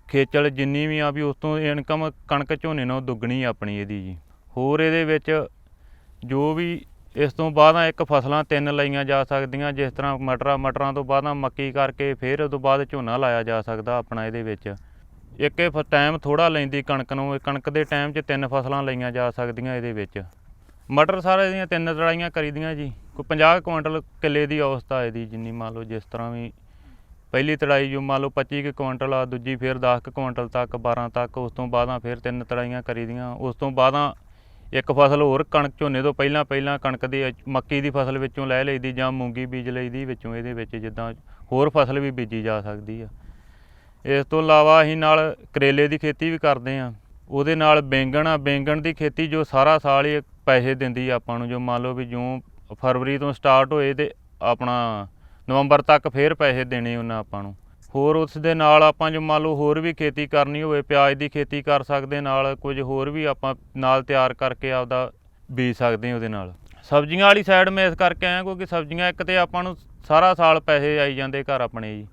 ਖੇਚਲ ਜਿੰਨੀ ਵੀ ਆ ਵੀ ਉਸ ਤੋਂ ਇਨਕਮ ਕਣਕ ਝੋਨੇ ਨਾਲੋਂ ਦੁੱਗਣੀ ਆਪਣੀ ਇਹਦੀ ਜੀ। ਹੋਰ ਇਹਦੇ ਵਿੱਚ ਜੋ ਵੀ ਇਸ ਤੋਂ ਬਾਅਦ ਇੱਕ ਫਸਲਾਂ ਤਿੰਨ ਲਈਆਂ ਜਾ ਸਕਦੀਆਂ, ਜਿਸ ਤਰ੍ਹਾਂ ਮਟਰਾਂ ਮਟਰਾਂ ਤੋਂ ਬਾਅਦ ਮੱਕੀ ਕਰਕੇ ਫਿਰ ਉਸ ਤੋਂ ਬਾਅਦ ਝੋਨਾ ਲਾਇਆ ਜਾ ਸਕਦਾ ਆਪਣਾ ਇਹਦੇ ਵਿੱਚ। ਇੱਕ ਇਹ ਟਾਈਮ ਥੋੜਾ ਲੈਂਦੀ ਕਣਕ ਨੂੰ ਕਣਕ ਦੇ ਟਾਈਮ 'ਚ ਤਿੰਨ ਫਸਲਾਂ ਲਈਆਂ ਜਾ ਸਕਦੀਆਂ ਇਹਦੇ ਵਿੱਚ। ਮਟਰ ਸਾਰੇ ਦੀਆਂ ਤਿੰਨ ਤੜਾਈਆਂ ਕਰੀਦੀਆਂ ਜੀ। ਕੋਈ 50 ਕੁਇੰਟਲ ਕਿੱਲੇ ਦੀ ਅਵਸਥਾ ਇਹਦੀ ਜਿੰਨੀ ਮੰਨ ਲਓ ਜਿਸ ਤਰ੍ਹਾਂ ਵੀ ਪਹਿਲੀ ਤੜਾਈ ਜੋ ਮੰਨ ਲਓ 25 ਕੁ ਕੁਇੰਟਲ ਆ, ਦੂਜੀ ਫਿਰ 10 ਕੁ ਕੁਇੰਟਲ ਤੱਕ 12 ਤੱਕ, ਉਸ ਤੋਂ ਬਾਅਦਾਂ ਫਿਰ ਤਿੰਨ ਤੜਾਈਆਂ ਕਰੀਦੀਆਂ। ਉਸ ਤੋਂ ਬਾਅਦਾਂ ਇੱਕ ਫਸਲ ਹੋਰ ਕਣਕ ਝੋਨੇ ਤੋਂ ਪਹਿਲਾਂ ਪਹਿਲਾਂ ਕਣਕ ਦੀ ਮੱਕੀ ਦੀ ਫਸਲ ਵਿੱਚੋਂ ਲੈ ਲਈਦੀ ਜਾਂ ਮੂੰਗੀ ਬੀਜ ਲਈਦੀ, ਵਿੱਚੋਂ ਇਹਦੇ ਵਿੱਚ ਜਿੱਦਾਂ ਹੋਰ ਫਸਲ ਵੀ ਬੀਜੀ ਜਾ ਸਕਦੀ ਆ। ਇਸ ਤੋਂ ਇਲਾਵਾ ਅਸੀਂ ਨਾਲ ਕਰੇਲੇ ਦੀ ਖੇਤੀ ਵੀ ਕਰਦੇ ਆ। ਉਹਦੇ ਨਾਲ ਬੈਂਗਣ ਆ। ਬੈਂਗਣ ਦੀ ਖੇਤੀ ਜੋ ਸਾਰਾ ਸਾਲ ਹੀ ਪੈਸੇ ਦਿੰਦੀ ਆਪਾਂ ਨੂੰ, ਜੋ ਮੰਨ ਲਓ ਵੀ ਜੂਨ ਫਰਵਰੀ ਤੋਂ ਸਟਾਰਟ ਹੋਏ ਤੇ ਆਪਣਾ ਨਵੰਬਰ ਤੱਕ ਫੇਰ ਪੈਸੇ ਦੇਣੇ ਉਹਨਾਂ ਆਪਾਂ ਨੂੰ। ਹੋਰ ਉਸ ਦੇ ਨਾਲ ਆਪਾਂ ਜੋ ਮੰਨ ਲਓ ਹੋਰ ਵੀ ਖੇਤੀ ਕਰਨੀ ਹੋਵੇ, ਪਿਆਜ਼ ਦੀ ਖੇਤੀ ਕਰ ਸਕਦੇ ਨਾਲ, ਕੁਝ ਹੋਰ ਵੀ ਆਪਾਂ ਨਾਲ ਤਿਆਰ ਕਰਕੇ ਆਪਦਾ ਬੀਜ ਸਕਦੇ ਉਹਦੇ ਨਾਲ। ਸਬਜ਼ੀਆਂ ਵਾਲੀ ਸਾਈਡ ਮੈਂ ਇਸ ਕਰਕੇ ਆਇਆ ਕਿਉਂਕਿ ਸਬਜ਼ੀਆਂ ਇੱਕ ਤੇ ਆਪਾਂ ਨੂੰ ਸਾਰਾ ਸਾਲ ਪੈਸੇ ਆਈ ਜਾਂਦੇ ਘਰ ਆਪਣੇ ਜੀ।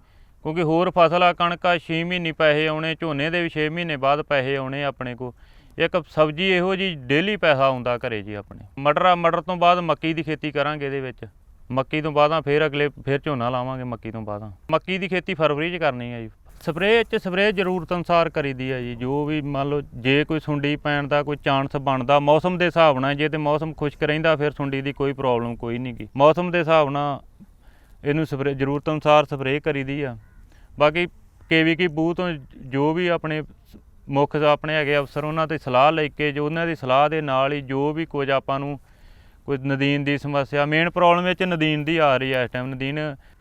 ਕਿਉਂਕਿ ਹੋਰ ਫਸਲ ਆ, ਕਣਕ ਆ 6 ਮਹੀਨੇ ਪੈਸੇ ਆਉਣੇ, ਝੋਨੇ ਦੇ ਵੀ 6 ਮਹੀਨੇ ਬਾਅਦ ਪੈਸੇ ਆਉਣੇ ਆਪਣੇ ਕੋ ਇੱਕ ਸਬਜ਼ੀ ਇਹੋ ਜੀ ਡੇਲੀ ਪੈਸਾ ਆਉਂਦਾ ਘਰੇ ਜੀ ਆਪਣੇ। ਮਟਰ ਆ ਮਟਰ ਤੋਂ ਬਾਅਦ ਮੱਕੀ ਦੀ ਖੇਤੀ ਕਰਾਂਗੇ ਇਹਦੇ ਵਿੱਚ। ਮੱਕੀ ਤੋਂ ਬਾਅਦਾਂ ਫਿਰ ਅਗਲੇ, ਫਿਰ ਝੋਨਾ ਲਾਵਾਂਗੇ ਮੱਕੀ ਤੋਂ ਬਾਅਦਾਂ। ਮੱਕੀ ਦੀ ਖੇਤੀ ਫਰਵਰੀ 'ਚ ਕਰਨੀ ਹੈ ਜੀ। ਸਪਰੇਅ 'ਚ ਸਪਰੇਅ ਜ਼ਰੂਰਤ ਅਨੁਸਾਰ ਕਰੀਦੀ ਹੈ ਜੀ। ਜੋ ਵੀ ਮੰਨ ਲਓ ਜੇ ਕੋਈ ਸੁੰਡੀ ਪੈਣ ਦਾ, ਕੋਈ ਚਾਂਸ ਬਣਦਾ, ਮੌਸਮ ਦੇ ਹਿਸਾਬ ਨਾਲ ਜੇ ਤੇ ਮੌਸਮ ਖੁਸ਼ਕ ਰਹਿੰਦਾ, ਫਿਰ ਸੁੰਡੀ ਦੀ ਕੋਈ ਪ੍ਰੋਬਲਮ ਕੋਈ ਨਹੀਂ ਗੀ। ਮੌਸਮ ਦੇ ਹਿਸਾਬ ਨਾਲ ਇਹਨੂੰ ਸਪਰੇਅ, ਜ਼ਰੂਰਤ ਅਨੁਸਾਰ ਸਪਰੇਅ ਕਰੀਦੀ ਆ। ਬਾਕੀ ਕੇਵੀ ਕੀ ਬੂਹ ਤੋਂ ਜੋ ਵੀ ਆਪਣੇ ਸ- ਮੁੱਖ ਆਪਣੇ ਹੈਗੇ ਅਫਸਰ, ਉਹਨਾਂ ਤੇ ਸਲਾਹ ਲੈ ਕੇ, ਜੋ ਉਹਨਾਂ ਦੀ ਸਲਾਹ ਦੇ ਨਾਲ ਹੀ ਜੋ ਵੀ ਕੁਝ ਆਪਾਂ ਨੂੰ ਕੋਈ ਨਦੀਨ ਦੀ ਸਮੱਸਿਆ ਮੇਨ ਪ੍ਰੋਬਲਮ ਵਿੱਚ ਨਦੀਨ ਦੀ ਆ ਰਹੀ ਹੈ ਇਸ ਟਾਈਮ ਨਦੀਨ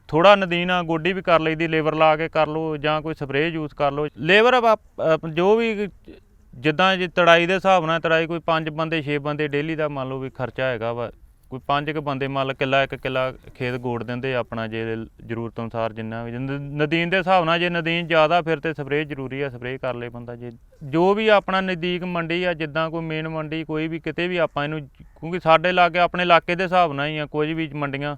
ਥੋੜਾ ਨਦੀਨ ਆ, ਗੋਡੀ ਵੀ ਕਰ ਲਈਦੀ, ਲੇਬਰ ਲਾ ਕੇ ਕਰ ਲਓ ਜਾਂ ਕੋਈ ਸਪਰੇਅ ਯੂਜ਼ ਕਰ ਲਓ। ਲੇਬਰ ਜੋ ਵੀ ਜਿੱਦਾਂ ਜੇ ਤੜਾਈ ਦੇ ਹਿਸਾਬ ਨਾਲ ਤੜਾਈ ਕੋਈ 5 ਬੰਦੇ 6 ਬੰਦੇ ਡੇਲੀ ਦਾ ਮੰਨ ਲਓ ਵੀ ਖਰਚਾ ਹੈਗਾ ਵਾ ਕੋਈ ਪੰਜ ਕੁ ਬੰਦੇ ਮੰਨ ਲਓ ਕਿੱਲਾ, ਇੱਕ ਕਿੱਲਾ ਖੇਤ ਗੋੜ ਦਿੰਦੇ ਆ ਆਪਣਾ ਜੇ ਜ਼ਰੂਰਤ ਅਨੁਸਾਰ ਜਿੰਨਾ ਵੀ ਨ- ਨਦੀਨ ਦੇ ਹਿਸਾਬ ਨਾਲ ਜੇ ਨਦੀਨ ਜ਼ਿਆਦਾ ਫਿਰ ਤੇ ਸਪਰੇਅ ਜ਼ਰੂਰੀ ਆ, ਸਪਰੇਅ ਕਰ ਲਏ ਬੰਦਾ ਜੇ, ਜੋ ਵੀ ਆਪਣਾ ਨਜ਼ਦੀਕ ਮੰਡੀ ਆ, ਜਿੱਦਾਂ ਕੋਈ ਮੇਨ ਮੰਡੀ, ਕੋਈ ਵੀ ਕਿਤੇ ਵੀ ਆਪਾਂ ਇਹਨੂੰ, ਕਿਉਂਕਿ ਸਾਡੇ ਲਾਗੇ ਆਪਣੇ ਇਲਾਕੇ ਦੇ ਹਿਸਾਬ ਨਾਲ ਹੀ ਆ, ਕੁਝ ਵੀ ਮੰਡੀਆਂ,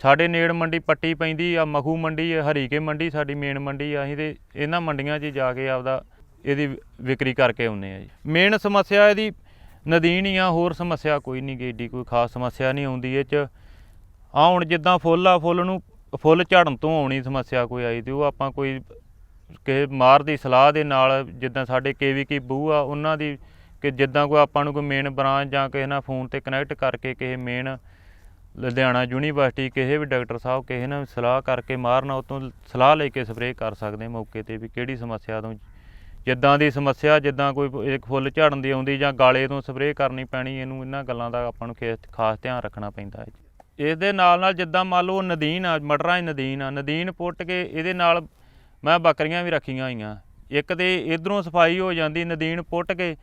ਸਾਡੇ ਨੇੜ ਮੰਡੀ ਪੱਟੀ ਪੈਂਦੀ ਆ, ਮਖੂ ਮੰਡੀ ਆ ਹਰੀਕੇ ਮੰਡੀ ਸਾਡੀ ਮੇਨ ਮੰਡੀ ਆ, ਅਸੀਂ ਤੇ ਇਹਨਾਂ ਮੰਡੀਆਂ 'ਚ ਜਾ ਕੇ ਆਪਦਾ ਇਹਦੀ ਵਿਕਰੀ ਕਰਕੇ ਆਉਂਦੇ ਆ ਜੀ। ਮੇਨ ਸਮੱਸਿਆ ਇਹਦੀ ਨਦੀਨ ਹੀ ਆ, ਹੋਰ ਸਮੱਸਿਆ ਕੋਈ ਨਹੀਂ ਗੀ, ਏਡੀ ਕੋਈ ਖਾਸ ਸਮੱਸਿਆ ਨਹੀਂ ਆਉਂਦੀ ਇਹ 'ਚ। ਆ ਹੁਣ ਜਿੱਦਾਂ ਫੁੱਲ ਆ, ਫੁੱਲ ਨੂੰ, ਫੁੱਲ ਝੜਨ ਤੋਂ ਆਉਣੀ ਸਮੱਸਿਆ ਕੋਈ ਆਈ ਤੇ ਉਹ ਆਪਾਂ ਕੋਈ ਕਿਸੇ ਮਾਰ ਦੀ ਸਲਾਹ ਦੇ ਨਾਲ ਜਿੱਦਾਂ ਸਾਡੇ ਕੇਵੀ ਕੀ ਬੂ ਆ, ਉਹਨਾਂ ਦੀ ਕਿ ਜਿੱਦਾਂ ਕੋਈ ਆਪਾਂ ਨੂੰ ਕੋਈ ਮੇਨ ਬ੍ਰਾਂਚ ਜਾਂ ਕਿਸੇ ਨਾਲ ਫੋਨ ਤੇ ਕਨੈਕਟ ਕਰਕੇ ਕਿਸੇ ਮੇਨ ਲੁਧਿਆਣਾ ਯੂਨੀਵਰਸਿਟੀ ਕਿਸੇ ਵੀ ਡਾਕਟਰ ਸਾਹਿਬ ਕਿਸੇ ਨਾਲ ਸਲਾਹ ਕਰਕੇ ਮਾਰਨਾ, ਉਤੋਂ ਸਲਾਹ ਲੈ ਕੇ ਸਪਰੇਅ ਕਰ ਸਕਦੇ ਮੌਕੇ ਤੇ ਵੀ ਕਿਹੜੀ ਸਮੱਸਿਆ ਤੋਂ ਜਿੱਦਾਂ ਦੀ ਸਮੱਸਿਆ, ਜਿੱਦਾਂ ਕੋਈ ਇੱਕ ਫੁੱਲ ਝੜਨ ਦੀ ਆਉਂਦੀ ਜਾਂ ਗਾਲੇ ਤੋਂ ਸਪਰੇਅ ਕਰਨੀ ਪੈਣੀ, ਇਹਨੂੰ ਇਹਨਾਂ ਗੱਲਾਂ ਦਾ ਆਪਾਂ ਨੂੰ ਖੇ- ਖਾਸ ਧਿਆਨ ਰੱਖਣਾ ਪੈਂਦਾ ਹੈ ਇਸ ਦੇ ਨਾਲ ਨਾਲ ਜਿੱਦਾਂ ਮੰਨ ਲਓ ਨਦੀਨ ਆ, ਮਟਰਾਂ 'ਚ ਨਦੀਨ ਆ, ਨਦੀਨ ਪੁੱਟ ਕੇ ਇਹਦੇ ਨਾਲ ਮੈਂ ਬੱਕਰੀਆਂ ਵੀ ਰੱਖੀਆਂ ਹੋਈਆਂ। ਇੱਕ ਤੇ ਇਧਰੋਂ ਸਫ਼ਾਈ ਹੋ ਜਾਂਦੀ, ਨਦੀਨ ਪੁੱਟ ਕੇ,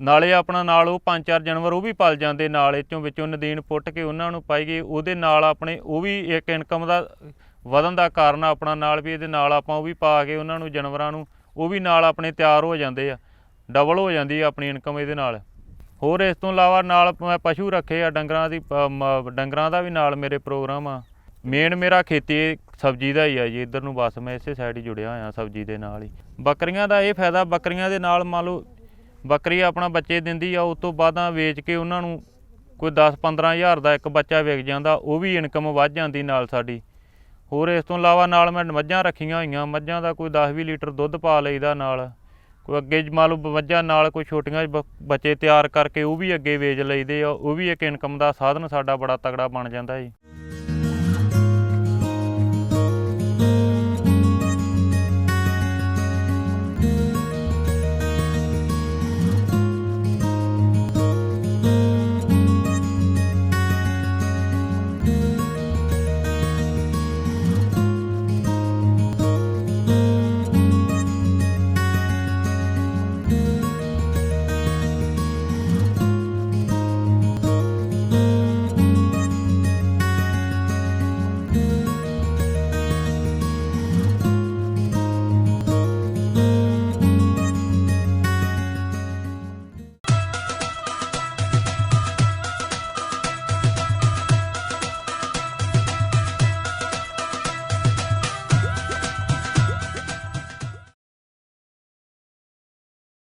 ਨਾਲੇ ਆਪਣਾ ਨਾਲ ਉਹ ਪੰਜ ਚਾਰ ਜਾਨਵਰ ਉਹ ਵੀ ਪਲ ਜਾਂਦੇ ਨਾਲ ਇਹ ਵਿੱਚੋਂ ਨਦੀਨ ਪੁੱਟ ਕੇ ਉਹਨਾਂ ਨੂੰ ਪਾਈ ਪਾਈਏ ਉਹਦੇ ਨਾਲ ਆਪਣੇ ਉਹ ਵੀ ਇੱਕ ਇਨਕਮ ਦਾ ਵਧਣ ਦਾ ਕਾਰਨ ਆਪਣਾ ਨਾਲ ਵੀ ਇਹਦੇ ਨਾਲ ਆਪਾਂ ਉਹ ਵੀ ਪਾ ਕੇ ਉਹਨਾਂ ਨੂੰ ਜਾਨਵਰਾਂ ਨੂੰ ਉਹ ਵੀ ਨਾਲ ਆਪਣੇ ਤਿਆਰ ਹੋ ਜਾਂਦੇ ਆ ਡਬਲ ਹੋ ਜਾਂਦੀ ਆ ਆਪਣੀ ਇਨਕਮ ਇਹਦੇ ਨਾਲ। ਹੋਰ ਇਸ ਤੋਂ ਇਲਾਵਾ ਨਾਲ ਮੈਂ ਪਸ਼ੂ ਰੱਖੇ ਆ, ਡੰਗਰਾਂ ਦੀ ਮ- ਡੰਗਰਾਂ ਦਾ ਵੀ ਨਾਲ ਮੇਰੇ ਪ੍ਰੋਗਰਾਮ ਆ। ਮੇਨ ਮੇਰਾ ਖੇਤੀ ਸਬਜ਼ੀ ਦਾ ਹੀ ਆ ਜੀ, ਇੱਧਰ ਨੂੰ ਬਸ ਮੈਂ ਇਸੇ ਸਾਈਡ ਹੀ ਜੁੜਿਆ ਹੋਇਆ ਸਬਜ਼ੀ ਦੇ ਨਾਲ ਹੀ। ਬੱਕਰੀਆਂ ਦਾ ਇਹ ਫਾਇਦਾ, ਬੱਕਰੀਆਂ ਦੇ ਨਾਲ ਮੰਨ ਲਓ ਬੱਕਰੀ ਆਪਣਾ ਬੱਚੇ ਦਿੰਦੀ ਆ, ਉਸ ਤੋਂ ਬਾਅਦਾਂ ਵੇਚ ਕੇ ਉਹਨਾਂ ਨੂੰ ਕੋਈ 10-15 ਹਜ਼ਾਰ ਦਾ ਇੱਕ ਬੱਚਾ ਵਿਕ ਜਾਂਦਾ, ਉਹ ਵੀ ਇਨਕਮ ਵੱਧ ਜਾਂਦੀ ਨਾਲ ਸਾਡੀ। ਹੋਰ ਇਸ ਤੋਂ ਇਲਾਵਾ ਨਾਲ ਮੈਂ ਮੱਝਾਂ ਰੱਖੀਆਂ ਹੋਈਆਂ। ਮੱਝਾਂ ਦਾ ਕੋਈ 10-20 ਲੀਟਰ ਦੁੱਧ ਪਾ ਲਈਦਾ ਨਾਲ। ਕੋਈ ਅੱਗੇ ਮੰਨ ਲਓ ਮੱਝਾਂ ਨਾਲ ਕੋਈ ਛੋਟੀਆਂ ਬੱਚੇ ਤਿਆਰ ਕਰਕੇ ਉਹ ਵੀ ਅੱਗੇ ਵੇਚ ਲਈਦੇ ਆ। ਉਹ ਵੀ ਇੱਕ ਇਨਕਮ ਦਾ ਸਾਧਨ ਸਾਡਾ ਬੜਾ ਤਗੜਾ ਬਣ ਜਾਂਦਾ ਜੀ।